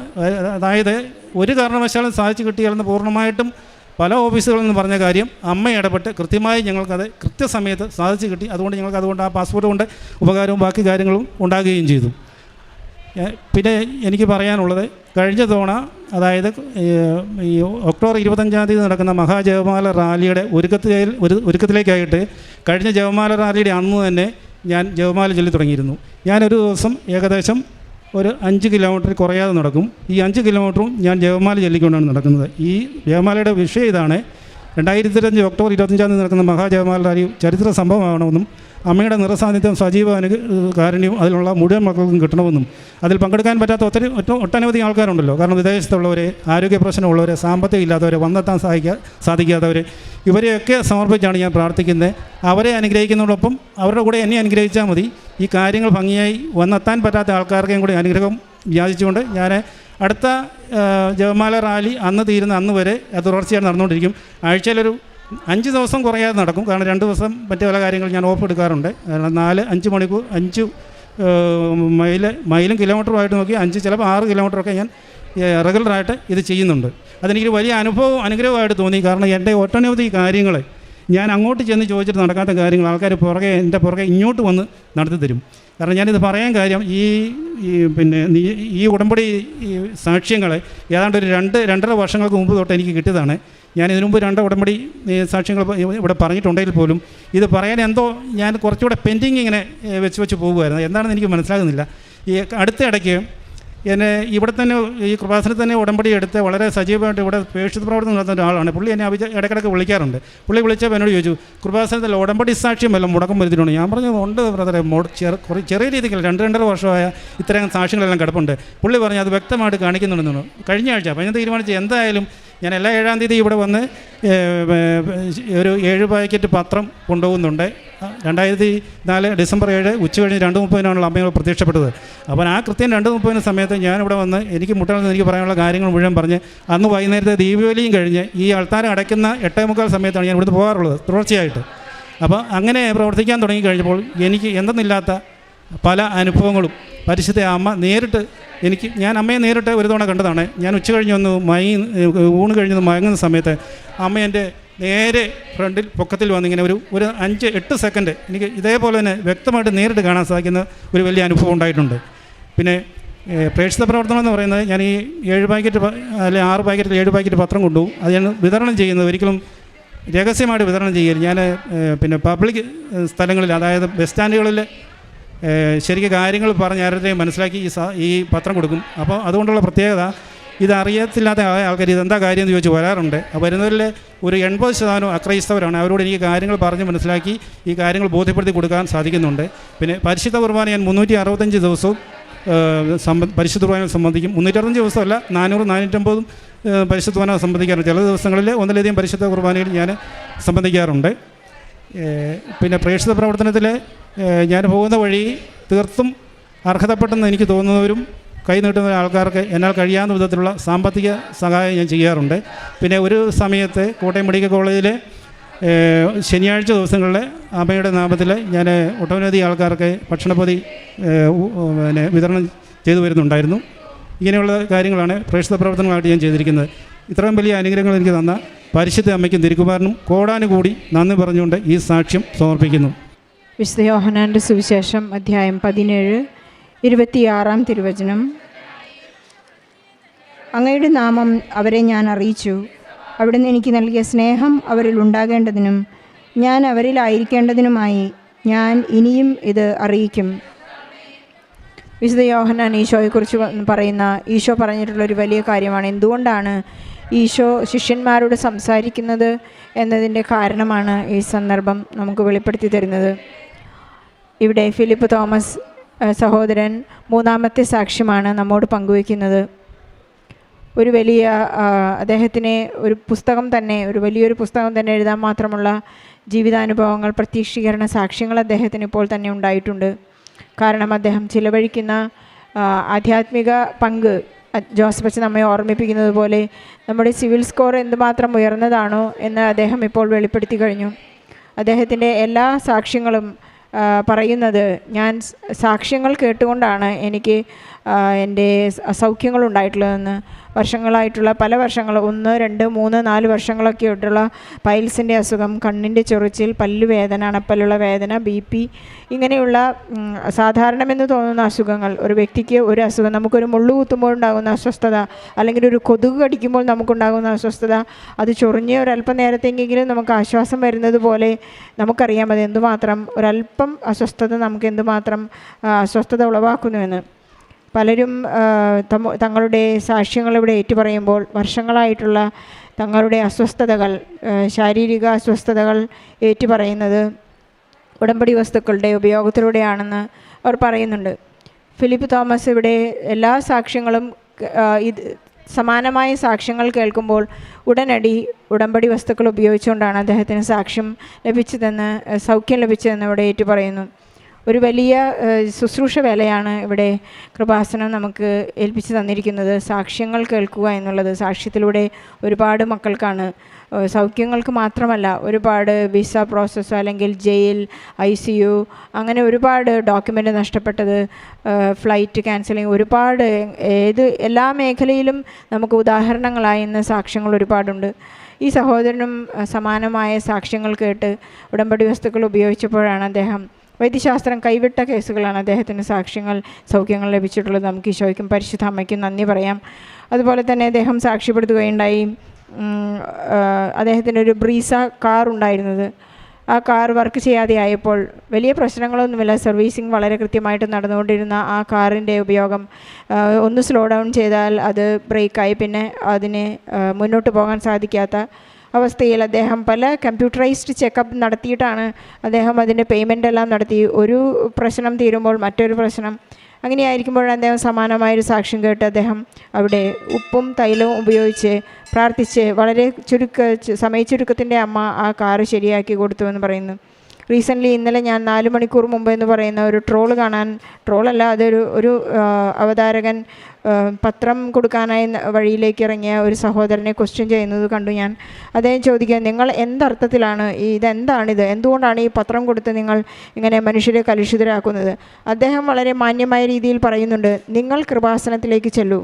അതായത് ഒരു കാരണവശാലും സാധിച്ചു കിട്ടിയാലെന്ന് പൂർണമായിട്ടും പല ഓഫീസുകളിൽ നിന്ന് പറഞ്ഞ കാര്യം അമ്മ ഇടപെട്ട് കൃത്യമായി ഞങ്ങൾക്കത് കൃത്യസമയത്ത് സാധിച്ചു കിട്ടി. അതുകൊണ്ട് ഞങ്ങൾക്ക് അതുകൊണ്ട് ആ പാസ്പോർട്ട് കൊണ്ട് ഉപകാരവും ബാക്കി കാര്യങ്ങളും ഉണ്ടാകുകയും ചെയ്തു. പിന്നെ എനിക്ക് പറയാനുള്ളത് കഴിഞ്ഞ തവണ അതായത് ഈ ഒക്ടോബർ ഇരുപത്തഞ്ചാം തീയതി നടക്കുന്ന മഹാജപമാല റാലിയുടെ ഒരുക്കത്തിൽ ഒരു ഒരുക്കത്തിലേക്കായിട്ട് കഴിഞ്ഞ ജപമാല റാലിയുടെ അന്ന് തന്നെ ഞാൻ ജപമാല ചൊല്ലി തുടങ്ങിയിരുന്നു. ഞാനൊരു ദിവസം ഏകദേശം ഒരു അഞ്ച് കിലോമീറ്റർ കുറയാതെ നടക്കും. ഈ അഞ്ച് കിലോമീറ്ററും ഞാൻ ജപമാല ചൊല്ലിക്കൊണ്ടാണ് നടക്കുന്നത്. ഈ ജപമാലയുടെ വിഷയം ഇതാണ്. രണ്ടായിരത്തി ഇരുപത്തഞ്ച് ഒക്ടോബർ ഇരുപത്തഞ്ചാം തീയതി നടക്കുന്ന മഹാജപമാല റാലി ചരിത്ര സംഭവമാകണമെന്നും അമ്മയുടെ നിറസാന്നിധ്യം സജീവ അനു അതിലുള്ള മുഴുവൻ മക്കൾക്കും കിട്ടണമെന്നും അതിൽ പങ്കെടുക്കാൻ പറ്റാത്ത ഒത്തിരി ഒട്ടനവധി ആൾക്കാരുണ്ടല്ലോ. കാരണം വിദേശത്തുള്ളവരെ ആരോഗ്യ പ്രശ്നമുള്ളവരെ സാമ്പത്തികം ഇല്ലാത്തവരെ വന്നെത്താൻ സഹായിക്കാ സാധിക്കാത്തവരെ ഇവരെയൊക്കെ സമർപ്പിച്ചാണ് ഞാൻ പ്രാർത്ഥിക്കുന്നത്. അവരെ അനുഗ്രഹിക്കുന്നതോടൊപ്പം അവരുടെ കൂടെ എന്നെ അനുഗ്രഹിച്ചാൽ മതി. ഈ കാര്യങ്ങൾ ഭംഗിയായി വന്നെത്താൻ പറ്റാത്ത ആൾക്കാർക്കും കൂടി അനുഗ്രഹം വ്യാജിച്ചുകൊണ്ട് ഞാൻ അടുത്ത ജപമാല റാലി അന്ന് തീരുന്ന അന്ന് വരെ തുടർച്ചയായി നടന്നുകൊണ്ടിരിക്കും. ആഴ്ചയിലൊരു അഞ്ച് ദിവസം കുറയാതെ നടക്കും. കാരണം രണ്ട് ദിവസം മറ്റു പല കാര്യങ്ങൾ ഞാൻ ഓഫ് എടുക്കാറുണ്ട്. കാരണം നാല് അഞ്ച് മണിക്കൂർ അഞ്ച് മൈൽ മൈലും കിലോമീറ്ററുമായിട്ട് നോക്കി അഞ്ച് ചിലപ്പോൾ ആറ് കിലോമീറ്ററൊക്കെ ഞാൻ റെഗുലറായിട്ട് ഇത് ചെയ്യുന്നുണ്ട്. അതെനിക്ക് വലിയ അനുഭവം അനുഗ്രഹമായിട്ട് തോന്നി. കാരണം എന്റെ ഒട്ടനവധി കാര്യങ്ങൾ ഞാൻ അങ്ങോട്ട് ചെന്ന് ചോദിച്ചിട്ട് നടക്കാത്ത കാര്യങ്ങൾ ആൾക്കാർ പുറകെ എന്റെ പുറകെ ഇങ്ങോട്ട് വന്ന് നടത്തി തരും. കാരണം ഞാനിത് പറയാൻ കാര്യം ഈ പിന്നെ ഈ ഉടമ്പടി സാക്ഷ്യങ്ങൾ ഏതാണ്ട് ഒരു രണ്ട് രണ്ടര വർഷങ്ങൾക്ക് മുമ്പ് തൊട്ട് എനിക്ക് കിട്ടിയതാണ്. ഞാൻ ഇതിനു മുമ്പ് രണ്ട് ഉടമ്പടി സാക്ഷ്യങ്ങൾ ഇവിടെ പറഞ്ഞിട്ടുണ്ടെങ്കിൽ പോലും ഇത് പറയാൻ എന്തോ ഞാൻ കുറച്ചുകൂടെ പെൻഡിങ് ഇങ്ങനെ വെച്ച് വെച്ച് പോകുമായിരുന്നു എന്താണെന്ന് എനിക്ക് മനസ്സിലാകുന്നില്ല. ഈ അടുത്ത ഇടയ്ക്ക് എന്നെ ഇവിടെ തന്നെ ഈ കൃപാസനത്തിൽ തന്നെ ഉടമ്പടി എടുത്ത് വളരെ സജീവമായിട്ട് ഇവിടെ പേക്ഷിത പ്രവർത്തനം നടത്തുന്ന ഒരാളാണ്. പുള്ളി എന്നെ അഭിജ ഇടയ്ക്കിടയ്ക്ക് വിളിക്കാറുണ്ട്. പുള്ളി വിളിച്ചപ്പോൾ എന്നോട് ചോദിച്ചു കൃപാസനത്തിൽ ഉടമ്പടി സാക്ഷ്യം വല്ലതും മുടക്കം വരുത്തിയിട്ടുണ്ട്. ഞാൻ പറഞ്ഞത് ഉണ്ട് ബ്രദറെ ചെറു ചെറിയ രീതിക്ക് രണ്ട് രണ്ടര വർഷമായ ഇത്തരം സാക്ഷ്യങ്ങളെല്ലാം കിടപ്പുണ്ട്. പുള്ളി പറഞ്ഞു അത് വ്യക്തമായിട്ട് കാണിക്കുന്നുണ്ടെന്നു കഴിഞ്ഞ ആഴ്ച അപ്പം ഞാൻ തീരുമാനിച്ചു എന്തായാലും ഞാൻ എല്ലാ ഏഴാം തീയതി ഇവിടെ വന്ന് ഒരു ഏഴ് പാക്കറ്റ് പത്രം കൊണ്ടുപോകുന്നുണ്ട്. രണ്ടായിരത്തി നാല് ഡിസംബർ ഏഴ് ഉച്ച കഴിഞ്ഞ് രണ്ട് മുപ്പതിനാണല്ലോ അമ്മയോട് പ്രത്യക്ഷപ്പെട്ടത്. അപ്പോൾ ആ കൃത്യം രണ്ട് മുപ്പതിന് സമയത്ത് ഞാനിവിടെ വന്ന് എനിക്ക് മുട്ടണമെന്ന് എനിക്ക് പറയാനുള്ള കാര്യങ്ങൾ മുഴുവൻ പറഞ്ഞ് അന്ന് വൈകുന്നേരത്തെ ദീപാവലിയും കഴിഞ്ഞ് ഈ ആൾത്താരം അടയ്ക്കുന്ന എട്ടേ മുക്കാൽ സമയത്താണ് ഞാൻ ഇവിടുന്ന് പോകാറുള്ളത് തുടർച്ചയായിട്ട്. അപ്പോൾ അങ്ങനെ പ്രവർത്തിക്കാൻ തുടങ്ങി കഴിഞ്ഞപ്പോൾ എനിക്ക് എന്തെന്നില്ലാത്ത പല അനുഭവങ്ങളും. പരിശുദ്ധ അമ്മ നേരിട്ട് എനിക്ക് ഞാൻ അമ്മയെ നേരിട്ട് ഒരു തവണ കണ്ടതാണ്. ഞാൻ ഉച്ച കഴിഞ്ഞ് വന്ന് മയങ്ങി ഊണ് കഴിഞ്ഞ് മയങ്ങുന്ന സമയത്ത് അമ്മ എന്റെ നേരെ ഫ്രണ്ടിൽ പൊക്കത്തിൽ വന്ന് ഇങ്ങനെ ഒരു ഒരു അഞ്ച് എട്ട് സെക്കൻഡ് എനിക്ക് ഇതേപോലെ തന്നെ വ്യക്തമായിട്ട് നേരിട്ട് കാണാൻ സാധിക്കുന്ന ഒരു വലിയ അനുഭവം ഉണ്ടായിട്ടുണ്ട്. പിന്നെ പ്രേക്ഷിത പ്രവർത്തനം എന്ന് പറയുന്നത് ഞാൻ ഈ ഏഴ് പാക്കറ്റ് അല്ലെങ്കിൽ ആറ് പാക്കറ്റ് ഏഴ് പാക്കറ്റ് പത്രം കൊണ്ടുപോകും അത് ഞാൻ വിതരണം ചെയ്യുന്നത് ഒരിക്കലും രഹസ്യമായിട്ട് വിതരണം ചെയ്യരുത്. ഞാൻ പിന്നെ പബ്ലിക് സ്ഥലങ്ങളിൽ അതായത് ബസ് സ്റ്റാൻഡുകളിൽ ശരിക്കും കാര്യങ്ങൾ പറഞ്ഞ് ആരുടെയും മനസ്സിലാക്കി ഈ ഈ പത്രം കൊടുക്കും. അപ്പോൾ അതുകൊണ്ടുള്ള പ്രത്യേകത ഇതറിയത്തില്ലാത്ത ആൾക്കാർ ഇതെന്താ കാര്യം എന്ന് ചോദിച്ച് വരാറുണ്ട്. അപ്പോൾ വരുന്നവരിൽ ഒരു എൺപത് ശതമാനം അക്രൈസ്തവരാണ് അവരോട് എനിക്ക് കാര്യങ്ങൾ പറഞ്ഞ് മനസ്സിലാക്കി ഈ കാര്യങ്ങൾ ബോധ്യപ്പെടുത്തി കൊടുക്കാൻ സാധിക്കുന്നുണ്ട്. പിന്നെ പരിശുദ്ധ കുർബാന ഞാൻ മുന്നൂറ്റി അറുപത്തഞ്ച് ദിവസവും സംബന്ധ സംബ പരിശുദ്ധ കുർബാന സംബന്ധിക്കും. മുന്നൂറ്ററുപത്തഞ്ച് ദിവസമല്ല നാനൂറ് നാനൂറ്റമ്പതും പരിശുദ്ധ കുർബാന സംബന്ധിക്കാറുണ്ട്. ചില ദിവസങ്ങളിൽ ഒന്നിലധികം പരിശുദ്ധ കുർബാനയിൽ ഞാൻ സംബന്ധിക്കാറുണ്ട്. പിന്നെ പ്രേക്ഷിത പ്രവർത്തനത്തിൽ ഞാൻ പോകുന്ന വഴി തീർത്തും അർഹതപ്പെട്ടെന്ന് എനിക്ക് തോന്നുന്നവരും കൈ നീട്ടുന്ന ആൾക്കാർക്ക് എന്നാൽ കഴിയാവുന്ന വിധത്തിലുള്ള സാമ്പത്തിക സഹായം ഞാൻ ചെയ്യാറുണ്ട്. പിന്നെ ഒരു സമയത്ത് കോട്ടയം മെഡിക്കൽ കോളേജിലെ ശനിയാഴ്ച ദിവസങ്ങളിൽ അമ്മയുടെ നാമത്തിൽ ഞാൻ ഒട്ടനവധി ആൾക്കാർക്ക് ഭക്ഷണപ്പൊതി പിന്നെ വിതരണം ചെയ്തു വരുന്നുണ്ടായിരുന്നു. ഇങ്ങനെയുള്ള കാര്യങ്ങളാണ് പ്രേക്ഷിത പ്രവർത്തനങ്ങളായിട്ട് ഞാൻ ചെയ്തിരിക്കുന്നത്. ഇത്രയും വലിയ അനുഗ്രഹങ്ങൾ എനിക്ക് തന്ന പരിശുദ്ധ അമ്മയ്ക്കും തിരുക്കുമാരനും കോടാനുകൂടി നന്ദി പറഞ്ഞുകൊണ്ട് ഈ സാക്ഷ്യം സമർപ്പിക്കുന്നു. വിശുദ്ധ യോഹനാന്റെ സുവിശേഷം അധ്യായം പതിനേഴ് ഇരുപത്തിയാറാം തിരുവചനം. അങ്ങയുടെ നാമം അവരെ ഞാൻ അറിയിച്ചു. അവിടുന്ന് എനിക്ക് നൽകിയ സ്നേഹം അവരിൽ ഉണ്ടാകേണ്ടതിനും ഞാൻ അവരിലായിരിക്കേണ്ടതിനുമായി ഞാൻ ഇനിയും ഇത് അറിയിക്കും. വിശുദ്ധ യോഹനാൻ ഈശോയെക്കുറിച്ച് പറയുന്ന ഈശോ പറഞ്ഞിട്ടുള്ള ഒരു വലിയ കാര്യമാണ്. എന്തുകൊണ്ടാണ് ഈശോ ശിഷ്യന്മാരോട് സംസാരിക്കുന്നത് എന്നതിന്റെ കാരണമാണ് ഈ സന്ദർഭം നമുക്ക് വെളിപ്പെടുത്തി തരുന്നത്. ഇവിടെ ഫിലിപ്പ് തോമസ് സഹോദരൻ മൂന്നാമത്തെ സാക്ഷ്യമാണ് നമ്മോട് പങ്കുവയ്ക്കുന്നത്. ഒരു വലിയ അദ്ദേഹത്തിനെ ഒരു പുസ്തകം തന്നെ ഒരു വലിയൊരു പുസ്തകം തന്നെ എഴുതാൻ മാത്രമുള്ള ജീവിതാനുഭവങ്ങൾ പ്രത്യക്ഷീകരണ സാക്ഷ്യങ്ങൾ അദ്ദേഹത്തിന് ഇപ്പോൾ തന്നെ ഉണ്ടായിട്ടുണ്ട്. കാരണം അദ്ദേഹം ചിലവഴിക്കുന്ന ആധ്യാത്മിക പങ്ക് ജോസഫ് അച്ഛൻ നമ്മെ ഓർമ്മിപ്പിക്കുന്നത് പോലെ നമ്മുടെ സിവിൽ സ്കോർ എന്തുമാത്രം ഉയർന്നതാണോ എന്ന് അദ്ദേഹം ഇപ്പോൾ വെളിപ്പെടുത്തി കഴിഞ്ഞു. അദ്ദേഹത്തിന്റെ എല്ലാ സാക്ഷ്യങ്ങളും പറയുന്നത് ഞാൻ സാക്ഷ്യങ്ങൾ കേട്ടുകൊണ്ടാണ് എനിക്ക് എന്റെ സൗഖ്യങ്ങൾ ഉണ്ടായിട്ടുള്ളതെന്ന് വർഷങ്ങളായിട്ടുള്ള പല വർഷങ്ങൾ ഒന്ന് രണ്ട് മൂന്ന് നാല് വർഷങ്ങളൊക്കെ ആയിട്ടുള്ള പൈൽസിന്റെ അസുഖം കണ്ണിന്റെ ചൊറിച്ചിൽ പല്ലുവേദന അണപ്പല്ലുള്ള വേദന ബി പി ഇങ്ങനെയുള്ള സാധാരണമെന്ന് തോന്നുന്ന അസുഖങ്ങൾ. ഒരു വ്യക്തിക്ക് ഒരു അസുഖം നമുക്കൊരു മുള്ളു കുത്തുമ്പോൾ ഉണ്ടാകുന്ന അസ്വസ്ഥത അല്ലെങ്കിൽ ഒരു കൊതുക് കടിക്കുമ്പോൾ നമുക്കുണ്ടാകുന്ന അസ്വസ്ഥത അത് ചൊറിഞ്ഞ് ഒരല്പം നേരത്തെങ്കിലും നമുക്ക് ആശ്വാസം വരുന്നത് പോലെ നമുക്കറിയാം അത് എന്തുമാത്രം ഒരല്പം അസ്വസ്ഥത നമുക്ക് എന്തുമാത്രം അസ്വസ്ഥത ഉളവാക്കുന്നുവെന്ന് പലരും തങ്ങളുടെ സാക്ഷ്യങ്ങൾ ഇവിടെ ഏറ്റുപറയുമ്പോൾ വർഷങ്ങളായിട്ടുള്ള തങ്ങളുടെ അസ്വസ്ഥതകൾ ശാരീരിക അസ്വസ്ഥതകൾ ഏറ്റുപറയുന്നത് ഉടമ്പടി വസ്തുക്കളുടെ ഉപയോഗത്തിലൂടെയാണെന്ന് അവർ പറയുന്നുണ്ട്. ഫിലിപ്പ് തോമസ് ഇവിടെ എല്ലാ സാക്ഷ്യങ്ങളും ഇത് സമാനമായ സാക്ഷ്യങ്ങൾ കേൾക്കുമ്പോൾ ഉടനടി ഉടമ്പടി വസ്തുക്കൾ ഉപയോഗിച്ചുകൊണ്ടാണ് അദ്ദേഹത്തിന് സാക്ഷ്യം ലഭിച്ചതെന്ന് സൗഖ്യം ലഭിച്ചതെന്ന് ഇവിടെ ഏറ്റു പറയുന്നു ഒരു വലിയ ശുശ്രൂഷ വേലയാണ് ഇവിടെ കൃപാസനം നമുക്ക് ഏൽപ്പിച്ചു തന്നിരിക്കുന്നത്. സാക്ഷ്യങ്ങൾ കേൾക്കുക എന്നുള്ളത് സാക്ഷ്യത്തിലൂടെ ഒരുപാട് മക്കൾക്കാണ് സൗഖ്യങ്ങൾക്ക് മാത്രമല്ല ഒരുപാട് വിസ പ്രോസസ്സോ അല്ലെങ്കിൽ ജയിൽ ഐ സി യു അങ്ങനെ ഒരുപാട് ഡോക്യുമെന്റ് നഷ്ടപ്പെട്ടത് ഫ്ലൈറ്റ് ക്യാൻസലിങ് ഒരുപാട് ഏത് എല്ലാ മേഖലയിലും നമുക്ക് ഉദാഹരണങ്ങളായി ഇന്ന് സാക്ഷ്യങ്ങൾ ഒരുപാടുണ്ട്. ഈ സഹോദരനും സമാനമായ സാക്ഷ്യങ്ങൾ കേട്ട് ഉടമ്പടി വസ്തുക്കൾ ഉപയോഗിച്ചപ്പോഴാണ് അദ്ദേഹം വൈദ്യശാസ്ത്രം കൈവിട്ട കേസുകളാണ് അദ്ദേഹത്തിന് സാക്ഷ്യങ്ങൾ സൗഖ്യങ്ങൾ ലഭിച്ചിട്ടുള്ളത്. നമുക്ക് ഈശോയ്ക്കും പരിശുദ്ധ അമ്മയ്ക്കും നന്ദി പറയാം. അതുപോലെ തന്നെ അദ്ദേഹം സാക്ഷ്യപ്പെടുത്തുകയുണ്ടായി. അദ്ദേഹത്തിന്റെ ഒരു ബ്രീസ കാർ ഉണ്ടായിരുന്നത്. ആ കാർ വർക്ക് ചെയ്യാതെ ആയപ്പോൾ വലിയ പ്രശ്നങ്ങളൊന്നുമില്ല. സർവീസിങ് വളരെ കൃത്യമായിട്ട് നടന്നുകൊണ്ടിരുന്ന ആ കാറിന്റെ ഉപയോഗം ഒന്ന് സ്ലോ ഡൗൺ ചെയ്താൽ അത് ബ്രേക്കായി. പിന്നെ അതിന് മുന്നോട്ട് പോകാൻ സാധിക്കാത്ത അവസ്ഥയിൽ അദ്ദേഹം പല കമ്പ്യൂട്ടറൈസ്ഡ് ചെക്കപ്പ് നടത്തിയിട്ടാണ് അദ്ദേഹം അതിന്റെ പേയ്മെന്റ് എല്ലാം നടത്തി. ഒരു പ്രശ്നം തീരുമ്പോൾ മറ്റൊരു പ്രശ്നം. അങ്ങനെയായിരിക്കുമ്പോഴാണ് അദ്ദേഹം സമാനമായൊരു സാക്ഷ്യം കേട്ട് അദ്ദേഹം അവിടെ ഉപ്പും തൈലവും ഉപയോഗിച്ച് പ്രാർത്ഥിച്ച് വളരെ ചുരുക്ക സമയ ചുരുക്കത്തിന്റെ അമ്മ ആ കാറ് ശരിയാക്കി കൊടുത്തു എന്ന് പറയുന്നു. റീസെന്റ്ലി ഇന്നലെ ഞാൻ നാല് മണിക്കൂർ മുമ്പ് എന്ന് പറയുന്ന ഒരു ട്രോൾ കാണാൻ ട്രോളല്ല അതൊരു ഒരു അവതാരകൻ പത്രം കൊടുക്കാനായി വഴിയിലേക്ക് ഇറങ്ങിയ ഒരു സഹോദരനെ ക്വസ്റ്റ്യൻ ചെയ്യുന്നത് കണ്ടു ഞാൻ. അദ്ദേഹം ചോദിക്കുക നിങ്ങൾ എന്തർത്ഥത്തിലാണ്? ഈ ഇതെന്താണിത്? എന്തുകൊണ്ടാണ് ഈ പത്രം കൊടുത്ത് നിങ്ങൾ ഇങ്ങനെ മനുഷ്യരെ കലുഷിതരാക്കുന്നത്? അദ്ദേഹം വളരെ മാന്യമായ രീതിയിൽ പറയുന്നുണ്ട് നിങ്ങൾ കൃപാസനത്തിലേക്ക് ചെല്ലൂ.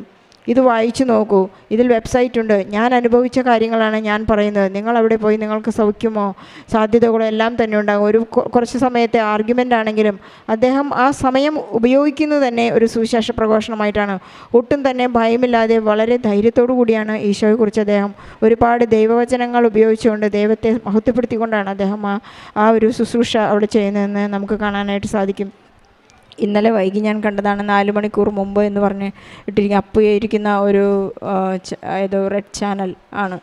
ഇത് വായിച്ചു നോക്കൂ. ഇതിൽ വെബ്സൈറ്റ് ഉണ്ട്. ഞാൻ അനുഭവിച്ച കാര്യങ്ങളാണ് ഞാൻ പറയുന്നത്. നിങ്ങൾ അവിടെ പോയി നിങ്ങൾക്ക് സൗഖ്യമോ സാധ്യതകളോ എല്ലാം തന്നെ ഉണ്ടാകും. ഒരു കുറച്ച് സമയത്തെ ആർഗ്യുമെന്റ് ആണെങ്കിലും അദ്ദേഹം ആ സമയം ഉപയോഗിക്കുന്നത് തന്നെ ഒരു സുവിശേഷ പ്രഘോഷണമായിട്ടാണ്. ഒട്ടും തന്നെ ഭയമില്ലാതെ വളരെ ധൈര്യത്തോടു കൂടിയാണ് ഈശോയെക്കുറിച്ച് അദ്ദേഹം ഒരുപാട് ദൈവവചനങ്ങൾ ഉപയോഗിച്ചുകൊണ്ട് ദൈവത്തെ മഹത്വപ്പെടുത്തിക്കൊണ്ടാണ് അദ്ദേഹം ആ ആ ഒരു ശുശ്രൂഷ അവിടെ ചെയ്യുന്നതെന്ന് നമുക്ക് കാണാനായിട്ട് സാധിക്കും. ഇന്നലെ വൈകി ഞാൻ കണ്ടതാണ് നാല് മണിക്കൂർ മുമ്പ് എന്ന് പറഞ്ഞ് ഇട്ടിരിക്കുന്ന അപ്പ് ഒരു ഏതോ റെഡ് ചാനൽ ആണ്.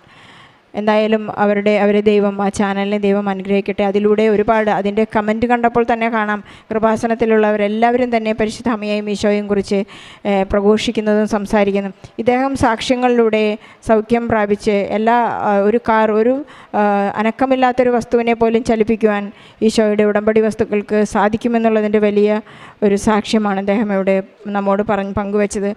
എന്തായാലും അവരുടെ അവരെ ദൈവം ആ ചാനലിനെ ദൈവം അനുഗ്രഹിക്കട്ടെ. അതിലൂടെ ഒരുപാട് അതിന്റെ കമന്റ് കണ്ടപ്പോൾ തന്നെ കാണാം. കൃപാസനത്തിലുള്ളവരെല്ലാവരും തന്നെ പരിശുദ്ധ അമ്മയെയും ഈശോയും കുറിച്ച് പ്രഘോഷിക്കുന്നതും സംസാരിക്കുന്നതും. ഇദ്ദേഹം സാക്ഷ്യങ്ങളിലൂടെ സൗഖ്യം പ്രാപിച്ച് എല്ലാ ഒരു കാർ ഒരു അനക്കമില്ലാത്തൊരു വസ്തുവിനെ പോലും ചലിപ്പിക്കുവാൻ ഈശോയുടെ ഉടമ്പടി വസ്തുക്കൾക്ക് സാധിക്കുമെന്നുള്ളതിന്റെ വലിയ ഒരു സാക്ഷ്യമാണ് അദ്ദേഹം ഇവിടെ നമ്മോട് പറഞ്ഞ് പങ്കുവച്ചത്.